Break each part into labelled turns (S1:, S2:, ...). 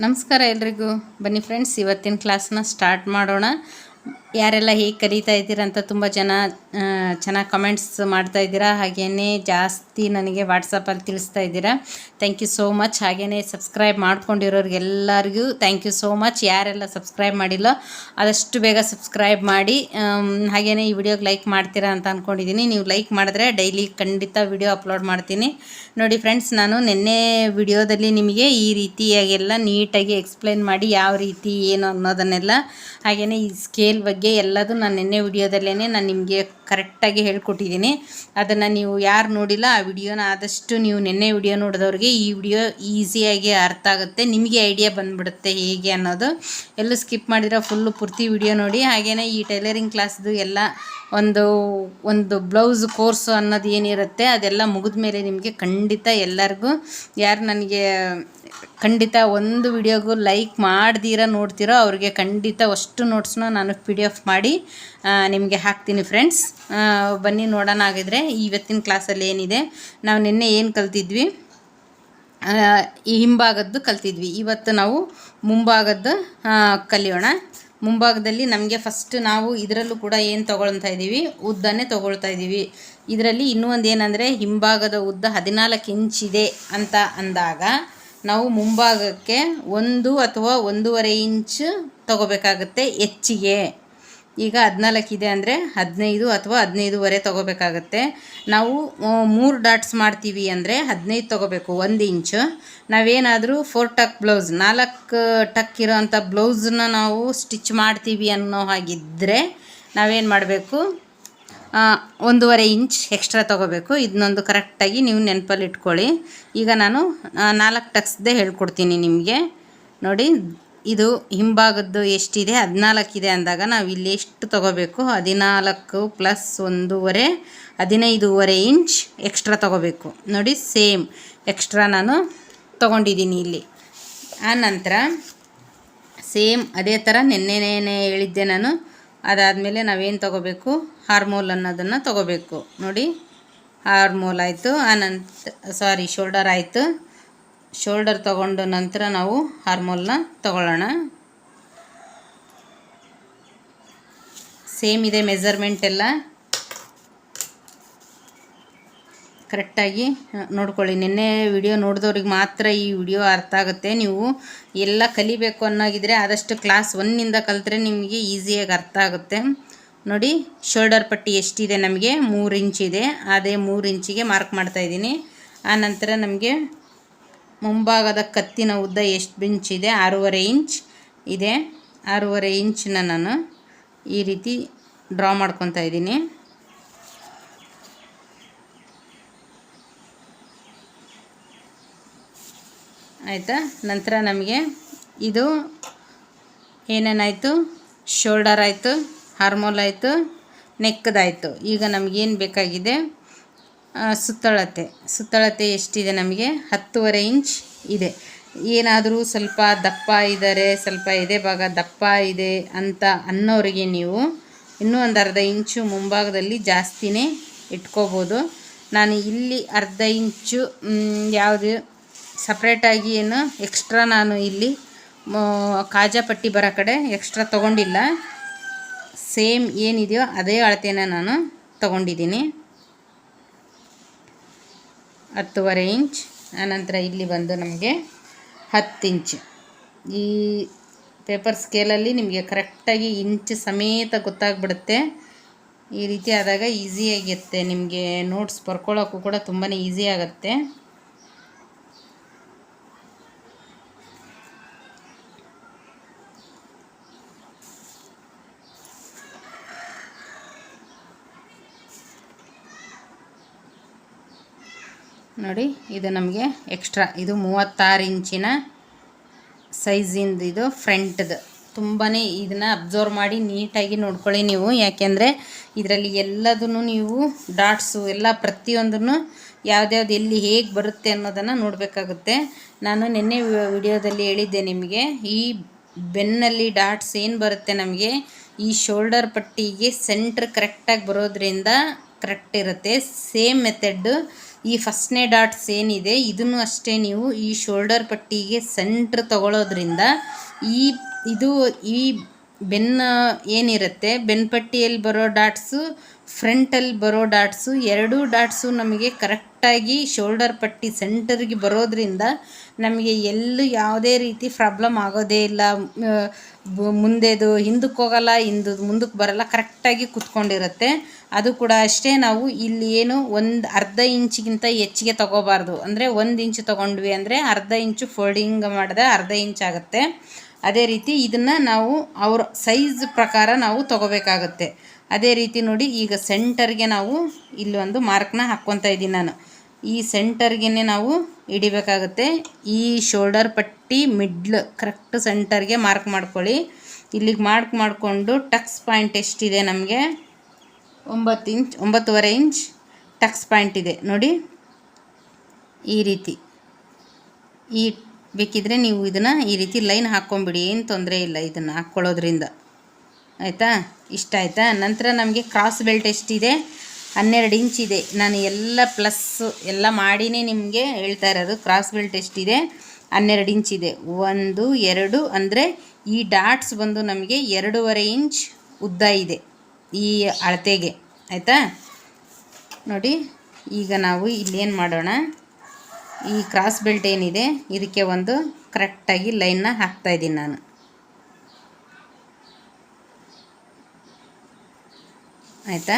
S1: ನಮಸ್ಕಾರ ಎಲ್ರಿಗೂ. ಬನ್ನಿ ಫ್ರೆಂಡ್ಸ್ ಇವತ್ತಿನ ಕ್ಲಾಸ್ನ ಸ್ಟಾರ್ಟ್ ಮಾಡೋಣ. ಯಾರೆಲ್ಲ ಹೇಗೆ ಕರೀತಾ ಇದ್ದೀರಾ ಅಂತ ತುಂಬ ಜನ ಚೆನ್ನಾಗಿ ಕಮೆಂಟ್ಸ್ ಮಾಡ್ತಾ ಇದ್ದೀರಾ? ಹಾಗೆಯೇ ಜಾಸ್ತಿ ನನಗೆ ವಾಟ್ಸಪ್ಪಲ್ಲಿ ತಿಳಿಸ್ತಾ ಇದ್ದೀರಾ? ಥ್ಯಾಂಕ್ ಯು ಸೋ ಮಚ್ ಹಾಗೆಯೇ ಸಬ್ಸ್ಕ್ರೈಬ್ ಮಾಡ್ಕೊಂಡಿರೋರಿಗೆಲ್ಲರಿಗೂ ಥ್ಯಾಂಕ್ ಯು ಸೋ ಮಚ್ ಯಾರೆಲ್ಲ ಸಬ್ಸ್ಕ್ರೈಬ್ ಮಾಡಿಲ್ಲ, ಆದಷ್ಟು ಬೇಗ ಸಬ್ಸ್ಕ್ರೈಬ್ ಮಾಡಿ. ಹಾಗೆಯೇ ಈ ವಿಡಿಯೋಗೆ ಲೈಕ್ ಮಾಡ್ತೀರಾ ಅಂತ ಅಂದ್ಕೊಂಡಿದ್ದೀನಿ ನೀವು ಲೈಕ್ ಮಾಡಿದ್ರೆ ಡೈಲಿ ಖಂಡಿತ ವಿಡಿಯೋ ಅಪ್ಲೋಡ್ ಮಾಡ್ತೀನಿ. ನೋಡಿ ಫ್ರೆಂಡ್ಸ್ ನಾನು ನಿನ್ನೆ ವಿಡಿಯೋದಲ್ಲಿ ನಿಮಗೆ ಈ ರೀತಿಯಾಗೆಲ್ಲ ನೀಟಾಗಿ ಎಕ್ಸ್ಪ್ಲೇನ್ ಮಾಡಿ ಯಾವ ರೀತಿ ಏನು ಅನ್ನೋದನ್ನೆಲ್ಲ ಹಾಗೆಯೇ ಈ ಸ್ಕೇಲ್ ಬಗ್ಗೆ ಎಲ್ಲದು ನಾನು ನಿನ್ನೆ ವಿಡಿಯೋದಲ್ಲೇ ನಾನು ನಿಮಗೆ ಕರೆಕ್ಟಾಗಿ ಹೇಳ್ಕೊಟ್ಟಿದ್ದೀನಿ. ಅದನ್ನು ನೀವು ಯಾರು ನೋಡಿಲ್ಲ, ಆ ವಿಡಿಯೋನ ಆದಷ್ಟು ನೀವು ನಿನ್ನೆ ವಿಡಿಯೋ ನೋಡಿದವ್ರಿಗೆ ಈ ವಿಡಿಯೋ ಈಸಿಯಾಗಿ ಅರ್ಥ ಆಗುತ್ತೆ. ನಿಮಗೆ ಐಡಿಯಾ ಬಂದುಬಿಡುತ್ತೆ ಹೇಗೆ ಅನ್ನೋದು. ಎಲ್ಲೂ ಸ್ಕಿಪ್ ಮಾಡಿರೋ ಫುಲ್ಲು ಪೂರ್ತಿ ವಿಡಿಯೋ ನೋಡಿ. ಹಾಗೆಯೇ ಈ ಟೈಲರಿಂಗ್ ಕ್ಲಾಸ್ದು ಎಲ್ಲ ಒಂದು ಒಂದು ಬ್ಲೌಸ್ ಕೋರ್ಸು ಅನ್ನೋದು ಏನಿರುತ್ತೆ, ಅದೆಲ್ಲ ಮುಗಿದ ಮೇಲೆ ನಿಮಗೆ ಖಂಡಿತ ಎಲ್ಲರಿಗೂ, ಯಾರು ನನಗೆ ಖಂಡಿತ ಒಂದು ವಿಡಿಯೋಗೂ ಲೈಕ್ ಮಾಡ್ದಿರ ನೋಡ್ತಿರೋ ಅವ್ರಿಗೆ ಖಂಡಿತ ಅಷ್ಟು ನೋಟ್ಸ್ನ ನಾನು ಪಿ ಡಿ ಎಫ್ ಮಾಡಿ ನಿಮಗೆ ಹಾಕ್ತೀನಿ ಫ್ರೆಂಡ್ಸ್ ಬನ್ನಿ ನೋಡೋಣ ಆಗಿದ್ರೆ ಇವತ್ತಿನ ಕ್ಲಾಸಲ್ಲಿ ಏನಿದೆ. ನಾವು ನಿನ್ನೆ ಏನು ಕಲ್ತಿದ್ವಿ? ಈ ಹಿಂಭಾಗದ್ದು ಕಲ್ತಿದ್ವಿ. ಇವತ್ತು ನಾವು ಮುಂಭಾಗದ್ದು ಕಲಿಯೋಣ. ಮುಂಭಾಗದಲ್ಲಿ ನಮಗೆ ಫಸ್ಟ್ ನಾವು ಇದರಲ್ಲೂ ಕೂಡ ಏನು ತೊಗೊಳ್ತಾ ಇದ್ದೀವಿ? ಉದ್ದನೇ ತೊಗೊಳ್ತಾ ಇದ್ದೀವಿ. ಇದರಲ್ಲಿ ಇನ್ನೂ ಒಂದು ಏನಂದರೆ ಹಿಂಭಾಗದ ಉದ್ದ ಹದಿನಾಲ್ಕು ಇಂಚಿದೆ ಅಂತ ಅಂದಾಗ ನಾವು ಮುಂಭಾಗಕ್ಕೆ ಒಂದು ಅಥವಾ ಒಂದೂವರೆ ಇಂಚು ತಗೋಬೇಕಾಗುತ್ತೆ ಹೆಚ್ಚಿಗೆ. ಈಗ ಹದಿನಾಲ್ಕಿದೆ ಅಂದರೆ ಹದಿನೈದು ಅಥವಾ ಹದಿನೈದುವರೆ ತೊಗೋಬೇಕಾಗತ್ತೆ. ನಾವು ಮೂರು ಡಾಟ್ಸ್ ಮಾಡ್ತೀವಿ ಅಂದರೆ ಹದಿನೈದು ತೊಗೋಬೇಕು, ಒಂದು ಇಂಚು. ನಾವೇನಾದರೂ ಫೋರ್ ಟಕ್ ಬ್ಲೌಸ್, ನಾಲ್ಕು ಟಕ್ ಇರೋವಂಥ ಬ್ಲೌಸನ್ನ ನಾವು ಸ್ಟಿಚ್ ಮಾಡ್ತೀವಿ ಅನ್ನೋ ಹಾಗಿದ್ದರೆ ನಾವೇನು ಮಾಡಬೇಕು? ಒಂದೂವರೆ ಇಂಚ್ ಎಕ್ಸ್ಟ್ರಾ ತೊಗೋಬೇಕು. ಇದನ್ನೊಂದು ಕರೆಕ್ಟಾಗಿ ನೀವು ನೆನಪಲ್ಲಿ ಇಟ್ಕೊಳ್ಳಿ. ಈಗ ನಾನು ನಾಲ್ಕು ಟಕ್ಸ್ದೇ ಹೇಳ್ಕೊಡ್ತೀನಿ ನಿಮಗೆ. ನೋಡಿ ಇದು ಹಿಂಭಾಗದ್ದು ಎಷ್ಟಿದೆ? ಹದಿನಾಲ್ಕಿದೆ ಅಂದಾಗ ನಾವು ಇಲ್ಲಿ ಎಷ್ಟು ತೊಗೋಬೇಕು? ಹದಿನಾಲ್ಕು ಪ್ಲಸ್ ಒಂದೂವರೆ, ಹದಿನೈದೂವರೆ ಇಂಚ್ ಎಕ್ಸ್ಟ್ರಾ ತೊಗೋಬೇಕು. ನೋಡಿ ಸೇಮ್ ಎಕ್ಸ್ಟ್ರಾ ನಾನು ತೊಗೊಂಡಿದ್ದೀನಿ ಇಲ್ಲಿ. ಆನಂತರ ನಂತರ ಸೇಮ್ ಅದೇ ಥರ ನೆನ್ನೆನೇ ಹೇಳಿದ್ದೆ ನಾನು. ಅದಾದಮೇಲೆ ನಾವೇನು ತೊಗೋಬೇಕು? ಹಾರ್ಮೋಲ್ ಅನ್ನೋದನ್ನು ತೊಗೋಬೇಕು. ನೋಡಿ ಹಾರ್ಮೋಲ್ ಆಯಿತು. ಆನಂತ ಸಾರಿ ಶೋಲ್ಡರ್ ಆಯಿತು. ಶೋಲ್ಡರ್ ತಗೊಂಡ ನಂತರ ನಾವು ಹಾರ್ಮೋಲ್ನ ತಗೊಳ್ಳೋಣ. ಸೇಮ್ ಇದೆ ಮೆಸರ್ಮೆಂಟ್ ಎಲ್ಲ. ಕರೆಕ್ಟಾಗಿ ನೋಡ್ಕೊಳ್ಳಿ. ನಿನ್ನೆ ವಿಡಿಯೋ ನೋಡಿದವ್ರಿಗೆ ಮಾತ್ರ ಈ ವಿಡಿಯೋ ಅರ್ಥ ಆಗುತ್ತೆ. ನೀವು ಎಲ್ಲ ಕಲಿಬೇಕು ಅನ್ನೋಗಿದ್ರೆ ಆದಷ್ಟು ಕ್ಲಾಸ್ ಒನ್ನಿಂದ ಕಲಿತ್ರೆ ನಿಮಗೆ ಈಸಿಯಾಗಿ ಅರ್ಥ ಆಗುತ್ತೆ. ನೋಡಿ, ಶೋಲ್ಡರ್ ಪಟ್ಟಿ ಎಷ್ಟಿದೆ ನಮಗೆ? ಮೂರು ಇಂಚಿದೆ ಅದೇ ಮೂರು ಇಂಚಿಗೆ ಮಾರ್ಕ್ ಮಾಡ್ತಾಯಿದ್ದೀನಿ ಆನಂತರ ನಮಗೆ ಮುಂಭಾಗದ ಕತ್ತಿನ ಉದ್ದ ಎಷ್ಟು ಇಂಚಿದೆ ಆರೂವರೆ ಇಂಚ್ ಇದೆ. ಆರೂವರೆ ಇಂಚನ್ನ ನಾನು ಈ ರೀತಿ ಡ್ರಾ ಮಾಡ್ಕೊತಾ ಇದ್ದೀನಿ. ಆಯಿತಾ? ನಂತರ ನಮಗೆ ಇದು ಏನೇನಾಯಿತು? ಶೋಲ್ಡರ್ ಆಯಿತು ಹಾರ್ಮೋಲ್ ಆಯಿತು, ನೆಕ್ಕದಾಯಿತು. ಈಗ ನಮಗೇನು ಬೇಕಾಗಿದೆ? ಸುತ್ತಳತೆ. ಸುತ್ತಳತೆ ಎಷ್ಟಿದೆ ನಮಗೆ? ಹತ್ತುವರೆ ಇಂಚ್ ಇದೆ. ಏನಾದರೂ ಸ್ವಲ್ಪ ದಪ್ಪ ಇದ್ದಾರೆ, ಸ್ವಲ್ಪ ಇದೆ ಭಾಗ ದಪ್ಪ ಇದೆ ಅಂತ ಅನ್ನೋರಿಗೆ ನೀವು ಇನ್ನೂ ಒಂದು ಅರ್ಧ ಇಂಚು ಮುಂಭಾಗದಲ್ಲಿ ಜಾಸ್ತಿನೇ ಇಟ್ಕೋಬೋದು. ನಾನು ಇಲ್ಲಿ ಅರ್ಧ ಇಂಚು ಯಾವುದು ಸಪ್ರೇಟಾಗಿ ಏನು ಎಕ್ಸ್ಟ್ರಾ ನಾನು ಇಲ್ಲಿ ಕಾಜಾಪಟ್ಟಿ ಬರೋ ಕಡೆ ಎಕ್ಸ್ಟ್ರಾ ತೊಗೊಂಡಿಲ್ಲ. ಸೇಮ್ ಏನಿದೆಯೋ ಅದೇ ಅಳತೆನ ನಾನು ತೊಗೊಂಡಿದ್ದೀನಿ. ಹತ್ತುವರೆ ಇಂಚ್, ಆನಂತರ ಇಲ್ಲಿ ಬಂದು ನಮಗೆ ಹತ್ತು ಇಂಚ್. ಈ ಪೇಪರ್ ಸ್ಕೇಲಲ್ಲಿ ನಿಮಗೆ ಕರೆಕ್ಟಾಗಿ ಇಂಚ್ ಸಮೇತ ಗೊತ್ತಾಗ್ಬಿಡುತ್ತೆ. ಈ ರೀತಿ ಆದಾಗ ಈಸಿಯಾಗಿರುತ್ತೆ. ನಿಮಗೆ ನೋಟ್ಸ್ ಬರ್ಕೊಳ್ಳೋಕ್ಕೂ ಕೂಡ ತುಂಬಾ ಈಸಿ ಆಗುತ್ತೆ. ನೋಡಿ, ಇದು ನಮಗೆ ಎಕ್ಸ್ಟ್ರಾ ಇದು ಮೂವತ್ತಾರು ಇಂಚಿನ ಸೈಜಿಂದ ಇದು ಫ್ರಂಟ್ದು. ತುಂಬಾ ಇದನ್ನು ಅಬ್ಸರ್ವ್ ಮಾಡಿ ನೀಟಾಗಿ ನೋಡ್ಕೊಳ್ಳಿ ನೀವು. ಯಾಕೆಂದರೆ ಇದರಲ್ಲಿ ಎಲ್ಲದನ್ನು ನೀವು ಡಾಟ್ಸು ಎಲ್ಲ ಪ್ರತಿಯೊಂದನ್ನು ಯಾವ್ದ್ಯಾವ್ದು ಎಲ್ಲಿ ಹೇಗೆ ಬರುತ್ತೆ ಅನ್ನೋದನ್ನು ನೋಡಬೇಕಾಗುತ್ತೆ. ನಾನು ನಿನ್ನೆ ವಿಡಿಯೋದಲ್ಲಿ ಹೇಳಿದ್ದೆ ನಿಮಗೆ, ಈ ಬೆನ್ನಲ್ಲಿ ಡಾಟ್ಸ್ ಏನು ಬರುತ್ತೆ ನಮಗೆ, ಈ ಶೋಲ್ಡರ್ ಪಟ್ಟಿಗೆ ಸೆಂಟ್ರ್ ಕರೆಕ್ಟಾಗಿ ಬರೋದ್ರಿಂದ ಕರೆಕ್ಟ್ ಇರುತ್ತೆ. ಸೇಮ್ ಮೆಥಡ್ ಈ ಫಸ್ಟ್ನೇ ಡಾಟ್ಸ್ ಏನಿದೆ, ಇದನ್ನು ಅಷ್ಟೇ ನೀವು ಈ ಶೋಲ್ಡರ್ ಪಟ್ಟಿಗೆ ಸೆಂಟ್ರ್ ತಗೊಳ್ಳೋದ್ರಿಂದ ಈ, ಇದು ಈ ಬೆನ್ನ ಏನಿರುತ್ತೆ, ಬೆನ್ಪಟ್ಟಿಯಲ್ಲಿ ಬರೋ ಡಾಟ್ಸು ಫ್ರಂಟಲ್ಲಿ ಬರೋ ಡಾಟ್ಸು, ಎರಡೂ ಡಾಟ್ಸು ನಮಗೆ ಕರೆಕ್ಟಾಗಿ ಶೋಲ್ಡರ್ ಪಟ್ಟಿ ಸೆಂಟರ್ಗೆ ಬರೋದ್ರಿಂದ ನಮಗೆ ಎಲ್ಲೂ ಯಾವುದೇ ರೀತಿ ಪ್ರಾಬ್ಲಮ್ ಆಗೋದೇ ಇಲ್ಲ. ಮುಂದೆದು ಹಿಂದಕ್ಕೆ ಹೋಗಲ್ಲ ಹಿಂದು ಮುಂದಕ್ಕೆ ಬರಲ್ಲ, ಕರೆಕ್ಟಾಗಿ ಕುತ್ಕೊಂಡಿರುತ್ತೆ. ಅದು ಕೂಡ ಅಷ್ಟೇ ನಾವು ಇಲ್ಲಿ ಏನು ಒಂದು ಅರ್ಧ ಇಂಚಿಗಿಂತ ಹೆಚ್ಚಿಗೆ ತೊಗೋಬಾರ್ದು. ಅಂದರೆ ಒಂದು ಇಂಚು ತೊಗೊಂಡ್ವಿ ಅಂದರೆ ಅರ್ಧ ಇಂಚು ಫೋಲ್ಡಿಂಗ್ ಮಾಡಿದ್ರೆ ಅರ್ಧ ಇಂಚ್ ಆಗುತ್ತೆ. ಅದೇ ರೀತಿ ಇದನ್ನು ನಾವು ಅವ್ರ ಸೈಜ್ ಪ್ರಕಾರ ನಾವು ತಗೋಬೇಕಾಗುತ್ತೆ. ಅದೇ ರೀತಿ ನೋಡಿ, ಈಗ ಸೆಂಟರ್ಗೆ ನಾವು ಇಲ್ಲಿ ಒಂದು ಮಾರ್ಕ್ನ ಹಾಕ್ಕೊತಾ ಇದ್ದೀನಿ ನಾನು. ಈ ಸೆಂಟರ್ಗೆ ನಾವು ಹಿಡಿಬೇಕಾಗುತ್ತೆ. ಈ ಶೋಲ್ಡರ್ ಪಟ್ಟಿ ಮಿಡ್ಲ್, ಕರೆಕ್ಟ್ ಸೆಂಟರ್ಗೆ ಮಾರ್ಕ್ ಮಾಡ್ಕೊಳ್ಳಿ. ಇಲ್ಲಿಗೆ ಮಾರ್ಕ್ ಮಾಡಿಕೊಂಡು ಟಕ್ಸ್ ಪಾಯಿಂಟ್ ಎಷ್ಟಿದೆ ನಮಗೆ? ಒಂಬತ್ತು ಇಂಚ್, ಒಂಬತ್ತುವರೆ ಇಂಚ್ ಟಕ್ಸ್ ಪಾಯಿಂಟ್ ಇದೆ. ನೋಡಿ, ಈ ರೀತಿ. ಈ ಬೇಕಿದ್ರೆ ನೀವು ಇದನ್ನು ಈ ರೀತಿ ಲೈನ್ ಹಾಕ್ಕೊಂಬಿಡಿ, ಏನು ತೊಂದರೆ ಇಲ್ಲ ಇದನ್ನು ಹಾಕ್ಕೊಳ್ಳೋದ್ರಿಂದ. ಆಯಿತಾ? ಇಷ್ಟ ಆಯಿತಾ? ನಂತರ ನಮಗೆ ಕ್ರಾಸ್ ಬೆಲ್ಟ್ ಎಷ್ಟಿದೆ? ಹನ್ನೆರಡು ಇಂಚ್ ಇದೆ. ನಾನು ಎಲ್ಲ ಪ್ಲಸ್ಸು ಎಲ್ಲ ಮಾಡಿನೇ ನಿಮಗೆ ಹೇಳ್ತಾ ಇರೋದು. ಕ್ರಾಸ್ ಬೆಲ್ಟ್ ಎಷ್ಟಿದೆ? ಹನ್ನೆರಡು ಇಂಚ್ ಇದೆ. ಒಂದು, ಎರಡು ಅಂದರೆ ಈ ಡಾಟ್ಸ್ ಬಂದು ನಮಗೆ ಎರಡೂವರೆ ಇಂಚ್ ಉದ್ದ ಇದೆ ಈ ಅಳತೆಗೆ. ಆಯಿತಾ? ನೋಡಿ, ಈಗ ನಾವು ಇಲ್ಲೇನು ಮಾಡೋಣ? ಈ ಕ್ರಾಸ್ ಬೆಲ್ಟ್ ಏನಿದೆ? ಇದಕ್ಕೆ ಒಂದು ಕರೆಕ್ಟಾಗಿ ಲೈನ್ನ ಹಾಕ್ತಾಯಿದ್ದೀನಿ ನಾನು. ಆಯಿತಾ?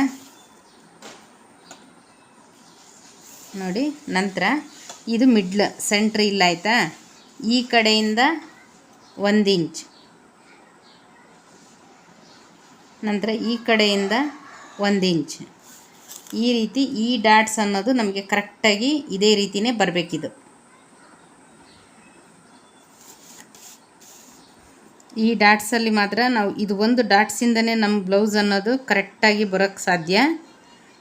S1: ನೋಡಿ, ನಂತರ ಇದು ಮಿಡ್ಲ್, ಸೆಂಟ್ರ್ ಇಲ್ಲ ಆಯಿತಾ? ಈ ಕಡೆಯಿಂದ ಒಂದು ಇಂಚ್. ನಂತರ ಈ ಕಡೆಯಿಂದ ಒಂದು ಇಂಚ್. ಈ ರೀತಿ ಈ ಡಾಟ್ಸ್ ಅನ್ನೋದು ನಮಗೆ ಕರೆಕ್ಟಾಗಿ ಇದೇ ರೀತಿಯೇ ಬರಬೇಕಿದು. ಈ ಡಾಟ್ಸಲ್ಲಿ ಮಾತ್ರ ನಾವು ಇದು ಒಂದು ಡಾಟ್ಸಿಂದನೇ ನಮ್ಮ ಬ್ಲೌಸ್ ಅನ್ನೋದು ಕರೆಕ್ಟಾಗಿ ಬರೋಕ್ಕೆ ಸಾಧ್ಯ.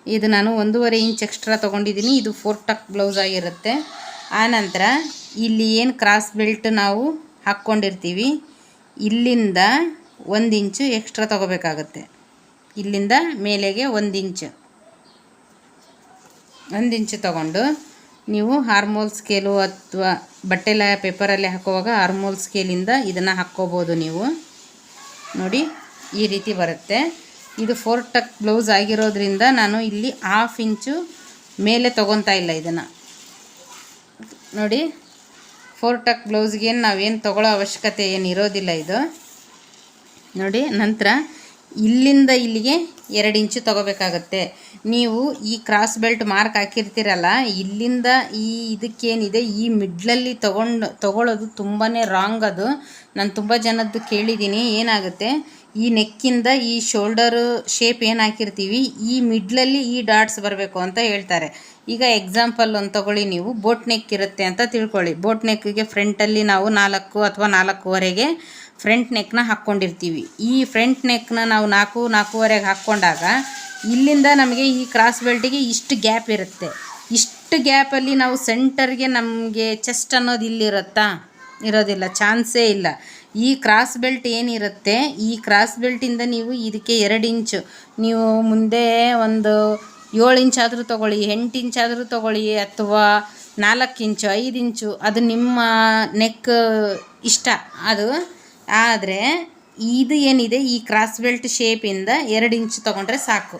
S1: ಇದು ನಾನು ಒಂದೂವರೆ ಇಂಚ್ ಎಕ್ಸ್ಟ್ರಾ ತೊಗೊಂಡಿದ್ದೀನಿ. ಇದು ಫೋರ್ ಟಕ್ ಬ್ಲೌಸ್ ಆಗಿರುತ್ತೆ. ಆನಂತರ ಇಲ್ಲಿ ಏನು ಕ್ರಾಸ್ ಬೆಲ್ಟ್ ನಾವು ಹಾಕ್ಕೊಂಡಿರ್ತೀವಿ. ಇಲ್ಲಿಂದ ಒಂದು ಇಂಚು ಎಕ್ಸ್ಟ್ರಾ ತೊಗೋಬೇಕಾಗತ್ತೆ. ಇಲ್ಲಿಂದ ಮೇಲೆಗೆ ಒಂದು ಇಂಚು. ಒಂದು ಇಂಚು ತೊಗೊಂಡು ನೀವು ಹಾರ್ಮೋಲ್ ಸ್ಕೇಲು ಅಥವಾ ಬಟ್ಟೆಲ ಪೇಪರಲ್ಲಿ ಹಾಕುವಾಗ ಹಾರ್ಮೋಲ್ ಸ್ಕೇಲಿಂದ ಇದನ್ನು ಹಾಕ್ಕೋಬೋದು ನೀವು. ನೋಡಿ, ಈ ರೀತಿ ಬರುತ್ತೆ. ಇದು ಫೋರ್ ಟಕ್ ಬ್ಲೌಸ್ ಆಗಿರೋದ್ರಿಂದ ನಾನು ಇಲ್ಲಿ ಹಾಫ್ ಇಂಚು ಮೇಲೆ ತೊಗೊತಾ ಇಲ್ಲ ಇದನ್ನು. ನೋಡಿ, ಫೋರ್ ಟಕ್ ಬ್ಲೌಸ್ಗೇನು ನಾವೇನು ತೊಗೊಳ್ಳೋ ಅವಶ್ಯಕತೆ ಏನು ಇರೋದಿಲ್ಲ ಇದು. ನೋಡಿ, ನಂತರ ಇಲ್ಲಿಂದ ಇಲ್ಲಿಗೆ ಎರಡು ಇಂಚು ತೊಗೋಬೇಕಾಗತ್ತೆ. ನೀವು ಈ ಕ್ರಾಸ್ ಬೆಲ್ಟ್ ಮಾರ್ಕ್ ಹಾಕಿರ್ತೀರಲ್ಲ, ಇಲ್ಲಿಂದ ಈ ಇದಕ್ಕೇನಿದೆ, ಈ ಮಿಡ್ಲಲ್ಲಿ ತೊಗೊಂಡು ತಗೊಳ್ಳೋದು ತುಂಬಾ ರಾಂಗ್ ಅದು. ನಾನು ತುಂಬ ಜನದ್ದು ಕೇಳಿದ್ದೀನಿ, ಏನಾಗುತ್ತೆ? ಈ ನೆಕ್ಕಿಂದ ಈ ಶೋಲ್ಡರು ಶೇಪ್ ಏನು ಹಾಕಿರ್ತೀವಿ, ಈ ಮಿಡ್ಲಲ್ಲಿ ಈ ಡಾಟ್ಸ್ ಬರಬೇಕು ಅಂತ ಹೇಳ್ತಾರೆ. ಈಗ ಎಕ್ಸಾಂಪಲ್ ಒಂದು ತಗೊಳ್ಳಿ ನೀವು ಬೋಟ್ ನೆಕ್ ಇರುತ್ತೆ ಅಂತ ತಿಳ್ಕೊಳ್ಳಿ. ಬೋಟ್ ನೆಕ್ಕಿಗೆ ಫ್ರಂಟಲ್ಲಿ ನಾವು ನಾಲ್ಕು ಅಥವಾ ನಾಲ್ಕೂವರೆಗೆ ಫ್ರಂಟ್ ನೆಕ್ನ ಹಾಕ್ಕೊಂಡಿರ್ತೀವಿ. ಈ ಫ್ರಂಟ್ ನೆಕ್ನ ನಾವು ನಾಲ್ಕು, ನಾಲ್ಕೂವರೆಗೆ ಹಾಕ್ಕೊಂಡಾಗ ಇಲ್ಲಿಂದ ನಮಗೆ ಈ ಕ್ರಾಸ್ ಬೆಲ್ಟಿಗೆ ಇಷ್ಟು ಗ್ಯಾಪ್ ಇರುತ್ತೆ. ಇಷ್ಟು ಗ್ಯಾಪಲ್ಲಿ ನಾವು ಸೆಂಟರ್ಗೆ ನಮಗೆ ಚೆಸ್ಟ್ ಅನ್ನೋದು ಇಲ್ಲಿರುತ್ತಾ ಇರೋದಿಲ್ಲ ಚಾನ್ಸೇ ಇಲ್ಲ. ಈ ಕ್ರಾಸ್ ಬೆಲ್ಟ್ ಏನಿರುತ್ತೆ, ಈ ಕ್ರಾಸ್ ಬೆಲ್ಟಿಂದ ನೀವು ಇದಕ್ಕೆ ಎರಡು ಇಂಚು ನೀವು ಮುಂದೆ ಒಂದು ಏಳು ಇಂಚ್ ಆದರೂ ತೊಗೊಳ್ಳಿ, ಎಂಟು ಇಂಚ್ ಆದರೂ ತೊಗೊಳ್ಳಿ ಅಥವಾ ನಾಲ್ಕು ಇಂಚು ಐದು ಇಂಚು ಅದು ನಿಮ್ಮ ನೆಕ್ ಇಷ್ಟ. ಅದು ಆದರೆ ಇದು ಏನಿದೆ? ಈ ಕ್ರಾಸ್ ಬೆಲ್ಟ್ ಶೇಪಿಂದ ಎರಡು ಇಂಚು ತೊಗೊಂಡ್ರೆ ಸಾಕು.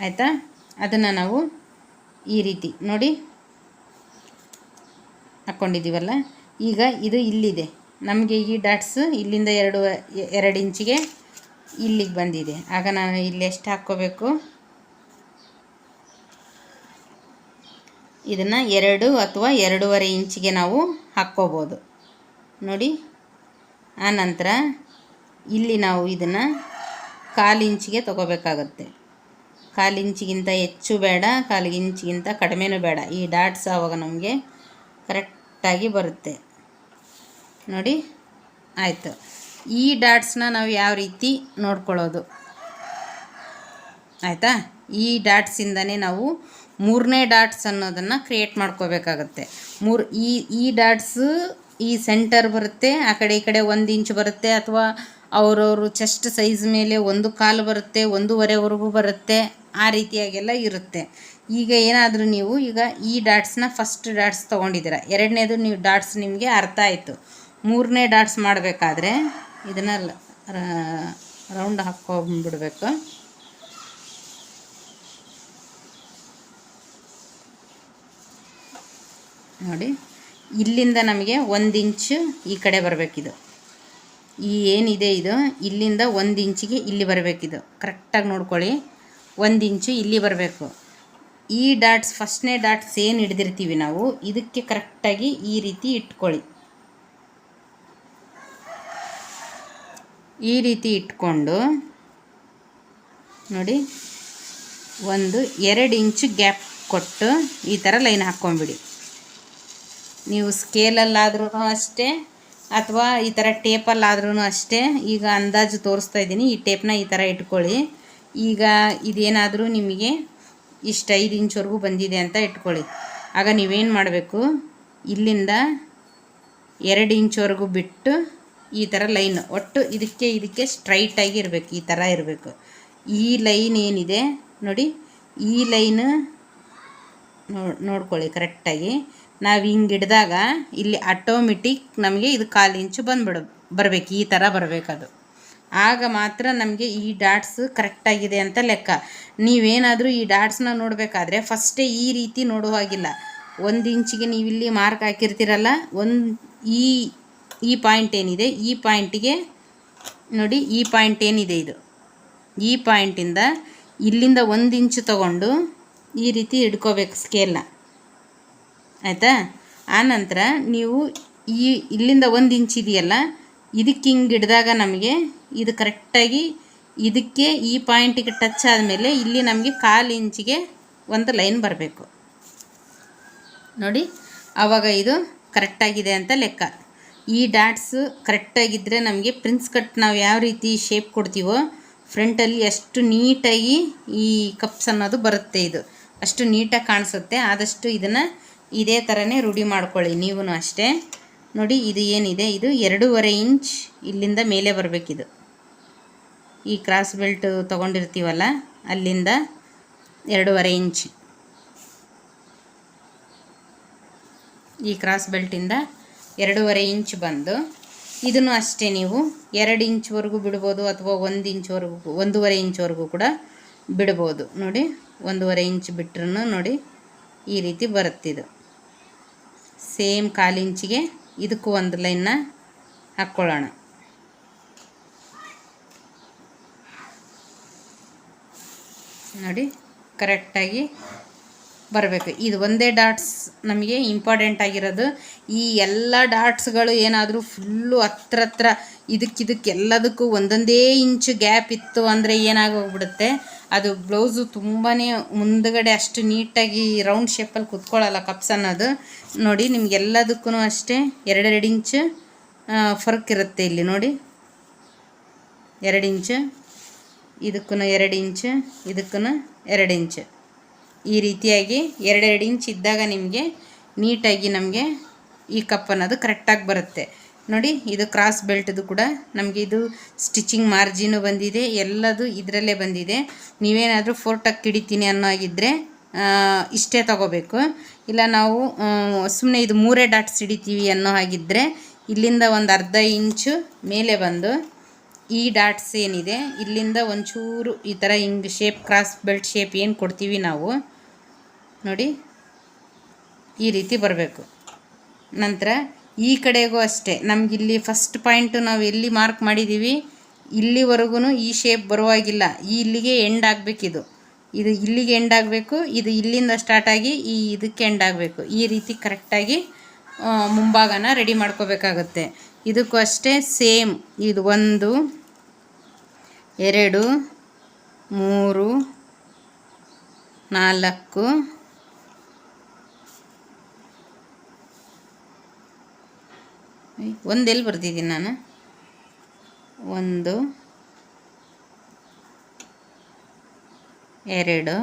S1: ಆಯಿತಾ? ಅದನ್ನು ನಾವು ಈ ರೀತಿ ನೋಡಿ. ಹಾಕ್ಕೊಂಡಿದ್ದೀವಲ್ಲ ಈಗ ಇದು ಇಲ್ಲಿದೆ. ನಮಗೆ ಈ ಡಾಟ್ಸ್ ಇಲ್ಲಿಂದ ಎರಡು ಎರಡು ಇಂಚಿಗೆ ಇಲ್ಲಿಗೆ ಬಂದಿದೆ. ಆಗ ನಾನು ಇಲ್ಲಿ ಎಷ್ಟು ಹಾಕ್ಕೋಬೇಕು? ಇದನ್ನು ಎರಡು ಅಥವಾ ಎರಡೂವರೆ ಇಂಚಿಗೆ ನಾವು ಹಾಕ್ಕೋಬೋದು. ನೋಡಿ. ಆನಂತರ ಇಲ್ಲಿ ನಾವು ಇದನ್ನು ಕಾಲಿಂಚಿಗೆ ತೊಗೋಬೇಕಾಗತ್ತೆ. ಕಾಲು ಇಂಚಿಗಿಂತ ಹೆಚ್ಚು ಬೇಡ ಕಾಲಿಗಿಂಚಿಗಿಂತ ಕಡಿಮೆನೂ ಬೇಡ. ಈ ಡಾಟ್ಸ್ ಆವಾಗ ನಮಗೆ ಕರೆಕ್ಟಾಗಿ ಬರುತ್ತೆ. ನೋಡಿ, ಆಯಿತು. ಈ ಡಾಟ್ಸ್ನ ನಾವು ಯಾವ ರೀತಿ ನೋಡ್ಕೊಳ್ಳೋದು? ಆಯಿತಾ? ಈ ಡಾಟ್ಸಿಂದನೇ ನಾವು ಮೂರನೇ ಡಾಟ್ಸ್ ಅನ್ನೋದನ್ನು ಕ್ರಿಯೇಟ್ ಮಾಡ್ಕೋಬೇಕಾಗತ್ತೆ. ಮೂರು ಈ ಈ ಡಾಟ್ಸು ಈ ಸೆಂಟರ್ ಬರುತ್ತೆ, ಆ ಕಡೆ ಈ ಕಡೆ ಒಂದು ಇಂಚ್ ಬರುತ್ತೆ ಅಥವಾ ಅವರವ್ರ ಚೆಸ್ಟ್ ಸೈಜ್ ಮೇಲೆ ಒಂದು ಕಾಲು ಬರುತ್ತೆ, ಒಂದೂವರೆವರೆಗೂ ಬರುತ್ತೆ, ಆ ರೀತಿಯಾಗೆಲ್ಲ ಇರುತ್ತೆ. ಈಗ ಏನಾದರೂ ನೀವು ಈಗ ಈ ಡಾಟ್ಸ್ನ ಫಸ್ಟ್ ಡಾಟ್ಸ್ ತೊಗೊಂಡಿದ್ದೀರ. ಎರಡನೇದು ನೀವು ಡಾಟ್ಸ್ ನಿಮಗೆ ಅರ್ಥ ಆಯಿತು. ಮೂರನೇ ಡಾಟ್ಸ್ ಮಾಡಬೇಕಾದ್ರೆ ಇದನ್ನು ರೌಂಡ್ ಹಾಕ್ಕೊಂಬಿಡ್ಬೇಕು ನೋಡಿ. ಇಲ್ಲಿಂದ ನಮಗೆ ಒಂದು ಇಂಚು ಈ ಕಡೆ ಬರಬೇಕಿದು. ಈ ಏನಿದೆ ಇದು? ಇಲ್ಲಿಂದ ಒಂದು ಇಂಚಿಗೆ ಇಲ್ಲಿ ಬರಬೇಕಿದು. ಕರೆಕ್ಟಾಗಿ ನೋಡ್ಕೊಳ್ಳಿ. ಒಂದು ಇಂಚು ಇಲ್ಲಿ ಬರಬೇಕು. ಈ ಡಾಟ್ಸ್, ಫಸ್ಟ್ನೇ ಡಾಟ್ಸ್ ಏನು ಹಿಡ್ದಿರ್ತೀವಿ ನಾವು? ಇದಕ್ಕೆ ಕರೆಕ್ಟಾಗಿ ಈ ರೀತಿ ಇಟ್ಕೊಳ್ಳಿ. ಈ ರೀತಿ ಇಟ್ಕೊಂಡು ನೋಡಿ, ಒಂದು ಎರಡು ಇಂಚು ಗ್ಯಾಪ್ ಕೊಟ್ಟು ಈ ಥರ ಲೈನ್ ಹಾಕ್ಕೊಂಬಿಡಿ ನೀವು ಸ್ಕೇಲಲ್ಲಾದ್ರೂ ಅಷ್ಟೇ, ಅಥವಾ ಈ ಥರ ಟೇಪಲ್ಲಾದ್ರೂ ಅಷ್ಟೇ, ಈಗ ಅಂದಾಜು ತೋರಿಸ್ತಾ ಇದ್ದೀನಿ. ಈ ಟೇಪ್ನ ಈ ಥರ ಇಟ್ಕೊಳ್ಳಿ. ಈಗ ಇದೇನಾದರೂ ನಿಮಗೆ ಇಷ್ಟು ಐದು ಇಂಚ್ವರೆಗೂ ಬಂದಿದೆ ಅಂತ ಇಟ್ಕೊಳ್ಳಿ. ಆಗ ನೀವೇನು ಮಾಡಬೇಕು? ಇಲ್ಲಿಂದ ಎರಡು ಇಂಚ್ವರೆಗೂ ಬಿಟ್ಟು ಈ ಥರ ಲೈನ್ ಒಟ್ಟು ಇದಕ್ಕೆ ಇದಕ್ಕೆ ಸ್ಟ್ರೈಟಾಗಿ ಇರಬೇಕು, ಈ ಥರ ಇರಬೇಕು. ಈ ಲೈನ್ ಏನಿದೆ, ನೋಡಿ, ಈ ಲೈನ್ ನೋಡ್ಕೊಳ್ಳಿ ಕರೆಕ್ಟಾಗಿ ನಾವು ಹಿಂಗೆ ಹಿಡ್ದಾಗ ಇಲ್ಲಿ ಆಟೋಮೆಟಿಕ್ ನಮಗೆ ಇದು ಕಾಲು ಇಂಚು ಬಂದ್ಬಿಡ, ಬರಬೇಕು, ಈ ಥರ ಬರಬೇಕದು. ಆಗ ಮಾತ್ರ ನಮಗೆ ಈ ಡಾಟ್ಸ್ ಕರೆಕ್ಟಾಗಿದೆ ಅಂತ ಲೆಕ್ಕ. ನೀವೇನಾದರೂ ಈ ಡಾಟ್ಸ್ನ ನೋಡಬೇಕಾದ್ರೆ ಫಸ್ಟೇ ಈ ರೀತಿ ನೋಡುವಾಗಿಲ್ಲ ಒಂದು ಇಂಚಿಗೆ ನೀವಿಲ್ಲಿ ಮಾರ್ಕ್ ಹಾಕಿರ್ತೀರಲ್ಲ, ಒಂದು ಈ ಈ ಪಾಯಿಂಟ್ ಏನಿದೆ, ಈ ಪಾಯಿಂಟಿಗೆ ನೋಡಿ, ಈ ಪಾಯಿಂಟ್ ಏನಿದೆ ಇದು. ಈ ಪಾಯಿಂಟಿಂದ ಇಲ್ಲಿಂದ ಒಂದು ಇಂಚು ತಗೊಂಡು ಈ ರೀತಿ ಇಡ್ಕೋಬೇಕು ಸ್ಕೇಲ್ನ ಆಯಿತಾ? ಆನಂತರ ನೀವು ಈ ಇಲ್ಲಿಂದ ಒಂದು ಇಂಚ್ ಇದೆಯಲ್ಲ ಇದಕ್ಕೆ ಹಿಂಗೆ ಹಿಡಿದಾಗ ನಮಗೆ ಇದು ಕರೆಕ್ಟಾಗಿ ಇದಕ್ಕೆ ಈ ಪಾಯಿಂಟಿಗೆ ಟಚ್ ಆದಮೇಲೆ ಇಲ್ಲಿ ನಮಗೆ ಕಾಲು ಇಂಚಿಗೆ ಒಂದು ಲೈನ್ ಬರಬೇಕು. ನೋಡಿ ಆವಾಗ ಇದು ಕರೆಕ್ಟಾಗಿದೆ ಅಂತ ಲೆಕ್ಕ. ಈ ಡಾಟ್ಸು ಕರೆಕ್ಟಾಗಿದ್ದರೆ ನಮಗೆ ಪ್ರಿನ್ಸ್ ಕಟ್ ನಾವು ಯಾವ ರೀತಿ ಶೇಪ್ ಕೊಡ್ತೀವೋ ಫ್ರಂಟಲ್ಲಿ ಅಷ್ಟು ನೀಟಾಗಿ ಈ ಕಪ್ಸ್ ಅನ್ನೋದು ಬರುತ್ತೆ ಇದು. ಅಷ್ಟು ನೀಟಾಗಿ ಕಾಣಿಸುತ್ತೆ, ಆದಷ್ಟು ಇದನ್ನು ಇದೇ ಥರನೇ ರೂಢಿ ಮಾಡ್ಕೊಳ್ಳಿ ನೀವು ಅಷ್ಟೇ. ನೋಡಿ, ಇದು ಏನಿದೆ? ಇದು ಎರಡೂವರೆ ಇಂಚ್ ಇಲ್ಲಿಂದ ಮೇಲೆ ಬರಬೇಕಿದು. ಈ ಕ್ರಾಸ್ ಬೆಲ್ಟು ತೊಗೊಂಡಿರ್ತೀವಲ್ಲ, ಅಲ್ಲಿಂದ ಎರಡೂವರೆ ಇಂಚ್. ಈ ಕ್ರಾಸ್ ಬೆಲ್ಟಿಂದ ಎರಡೂವರೆ ಇಂಚ್ ಬಂದು ಇದನ್ನು ಅಷ್ಟೇ ನೀವು. ಎರಡು ಇಂಚ್ವರೆಗೂ ಬಿಡ್ಬೋದು ಅಥವಾ ಒಂದು ಇಂಚ್ವರೆಗೂ, ಒಂದೂವರೆ ಇಂಚ್ವರೆಗೂ ಕೂಡ ಬಿಡ್ಬೋದು. ನೋಡಿ, ಒಂದೂವರೆ ಇಂಚ್ ಬಿಟ್ರೂ ನೋಡಿ ಈ ರೀತಿ ಬರುತ್ತಿದು. ಸೇಮ್ ಕಾಲು ಇಂಚಿಗೆ ಇದಕ್ಕೂ ಒಂದು ಲೈನ್ನ ಹಾಕ್ಕೊಳ್ಳೋಣ. ನೋಡಿ, ಕರೆಕ್ಟಾಗಿ ಬರಬೇಕು. ಇದು ಒಂದೇ ಡಾಟ್ಸ್ ನಮಗೆ ಇಂಪಾರ್ಟೆಂಟ್ ಆಗಿರೋದು. ಈ ಎಲ್ಲ ಡಾಟ್ಸ್ಗಳು ಏನಾದರೂ ಫುಲ್ಲು ಹತ್ರ ಹತ್ರ ಇದಕ್ಕಿದಕ್ಕೆ ಎಲ್ಲದಕ್ಕೂ ಒಂದೊಂದೇ ಇಂಚು ಗ್ಯಾಪ್ ಇತ್ತು ಅಂದರೆ ಏನಾಗೋಗ್ಬಿಡುತ್ತೆ? ಅದು ಬ್ಲೌಸು ತುಂಬಾ ಮುಂದಗಡೆ ಅಷ್ಟು ನೀಟಾಗಿ ರೌಂಡ್ ಶೇಪಲ್ಲಿ ಕುತ್ಕೊಳ್ಳಲ್ಲ ಕಪ್ಸ್ ಅನ್ನೋದು. ನೋಡಿ ನಿಮಗೆಲ್ಲದಕ್ಕೂ ಅಷ್ಟೇ ಎರಡೆರಡು ಇಂಚು ಫರ್ಕ್ ಇರುತ್ತೆ ಇಲ್ಲಿ ನೋಡಿ. ಎರಡು ಇಂಚು ಇದಕ್ಕೂ ಎರಡು ಇಂಚು ಇದಕ್ಕೂ ಎರಡು ಇಂಚು ಈ ರೀತಿಯಾಗಿ ಎರಡೆರಡು ಇಂಚ್ ಇದ್ದಾಗ ನಿಮಗೆ ನೀಟಾಗಿ ನಮಗೆ ಈ ಕಪ್ ಅನ್ನೋದು ಕರೆಕ್ಟಾಗಿ ಬರುತ್ತೆ. ನೋಡಿ, ಇದು ಕ್ರಾಸ್ ಬೆಲ್ಟ್ದು ಕೂಡ ನಮಗೆ ಇದು ಸ್ಟಿಚಿಂಗ್ ಮಾರ್ಜಿನು ಬಂದಿದೆ. ಎಲ್ಲದು ಇದರಲ್ಲೇ ಬಂದಿದೆ. ನೀವೇನಾದರೂ ಫೋರ್ಟಕ್ಕೆ ಹಿಡಿತೀನಿ ಅನ್ನೋ ಆಗಿದ್ದರೆ ಇಷ್ಟೇ ತಗೋಬೇಕು. ಇಲ್ಲ ನಾವು ಸುಮ್ಮನೆ ಇದು ಮೂರೇ ಡಾಟ್ಸ್ ಹಿಡಿತೀವಿ ಅನ್ನೋ ಹಾಗಿದ್ದರೆ ಇಲ್ಲಿಂದ ಒಂದು ಅರ್ಧ ಇಂಚು ಮೇಲೆ ಬಂದು ಈ ಡಾಟ್ಸ್ ಏನಿದೆ, ಇಲ್ಲಿಂದ ಒಂಚೂರು ಈ ಥರ ಹಿಂಗೆ ಶೇಪ್ ಕ್ರಾಸ್ ಬೆಲ್ಟ್ ಶೇಪ್ ಏನು ಕೊಡ್ತೀವಿ ನಾವು, ನೋಡಿ, ಈ ರೀತಿ ಬರಬೇಕು. ನಂತರ ಈ ಕಡೆಗೂ ಅಷ್ಟೇ. ನಮಗಿಲ್ಲಿ ಫಸ್ಟ್ ಪಾಯಿಂಟು ನಾವು ಎಲ್ಲಿ ಮಾರ್ಕ್ ಮಾಡಿದ್ದೀವಿ ಇಲ್ಲಿವರೆಗೂ ಈ ಶೇಪ್ ಬರುವಾಗಿಲ್ಲ. ಈ ಇಲ್ಲಿಗೆ ಎಂಡ್ ಆಗಬೇಕಿದು. ಇದು ಇಲ್ಲಿಗೆ ಎಂಡ್ ಆಗಬೇಕು, ಇದು ಇಲ್ಲಿಂದ ಸ್ಟಾರ್ಟ್ ಆಗಿ ಈ ಇದಕ್ಕೆ ಎಂಡ್ ಆಗಬೇಕು. ಈ ರೀತಿ ಕರೆಕ್ಟಾಗಿ ಮುಂಭಾಗನ ರೆಡಿ ಮಾಡ್ಕೋಬೇಕಾಗುತ್ತೆ. ಇದಕ್ಕೂ ಅಷ್ಟೇ ಸೇಮ್ ಇದು ಒಂದು, ಎರಡು, ಮೂರು, ನಾಲ್ಕು ಒಂದೆಲ್ಲಿ ಬರ್ತಿದ್ದೀನಿ ನಾನು? ಒಂದು, ಎರಡು,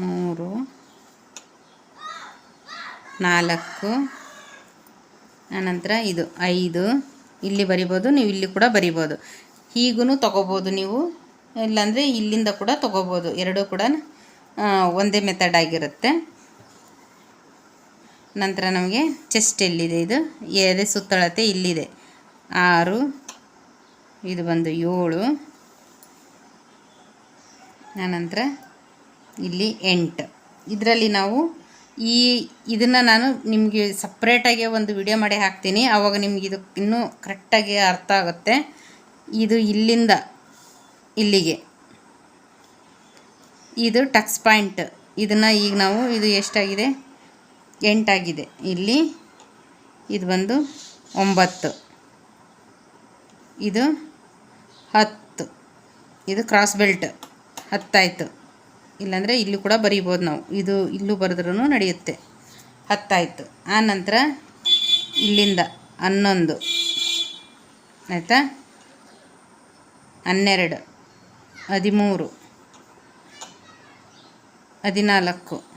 S1: ಮೂರು, ನಾಲ್ಕು, ಆನಂತರ ಇದು, ಐದು. ಇಲ್ಲಿ ಬರಿಬೋದು, ನೀವು ಇಲ್ಲಿ ಕೂಡ ಬರಿಬೋದು. ಹೀಗೂ ತೊಗೋಬೋದು ನೀವು. ಇಲ್ಲಾಂದರೆ ಇಲ್ಲಿಂದ ಕೂಡ ತೊಗೋಬೋದು. ಎರಡೂ ಕೂಡ ಒಂದೇ ಮೆಥಡ್ ಆಗಿರುತ್ತೆ. ನಂತರ ನಮಗೆ ಚೆಸ್ಟ್ ಎಲ್ಲಿದೆ ಇದು? ಎದೆ ಸುತ್ತಳತೆ ಇಲ್ಲಿದೆ. ಆರು, ಇದು ಬಂದು ಏಳು. ಆನಂತರ ಇಲ್ಲಿ ಎಂಟು. ಇದರಲ್ಲಿ ನಾವು ಈ ಇದನ್ನು ನಾನು ನಿಮಗೆ ಸಪ್ರೇಟಾಗಿ ಒಂದು ವಿಡಿಯೋ ಮಾಡಿ ಹಾಕ್ತೀನಿ. ಆವಾಗ ನಿಮ್ಗೆ ಇದು ಇನ್ನೂ ಕರೆಕ್ಟಾಗಿ ಅರ್ಥ ಆಗುತ್ತೆ. ಇದು ಇಲ್ಲಿಂದ ಇಲ್ಲಿಗೆ. ಇದು ಟಕ್ಸ್ ಪಾಯಿಂಟ್ ಇದನ್ನು ಈಗ ನಾವು ಇದು ಎಷ್ಟಾಗಿದೆ? ಎಂಟಾಗಿದೆ. ಇಲ್ಲಿ ಇದು ಬಂದು ಒಂಬತ್ತು. ಇದು ಹತ್ತು. ಇದು ಕ್ರಾಸ್ ಬೆಲ್ಟ್ ಹತ್ತಾಯಿತು. ಇಲ್ಲಾಂದರೆ ಇಲ್ಲೂ ಕೂಡ ಬರೀಬೋದು ನಾವು. ಇದು ಇಲ್ಲೂ ಬರೆದ್ರೂ ನಡೆಯುತ್ತೆ. ಹತ್ತಾಯಿತು. ಆ ನಂತರ ಇಲ್ಲಿಂದ ಹನ್ನೊಂದು. ಆಯಿತಾ? ಹನ್ನೆರಡು. ಹದಿಮೂರು. ಹದಿನಾಲ್ಕು.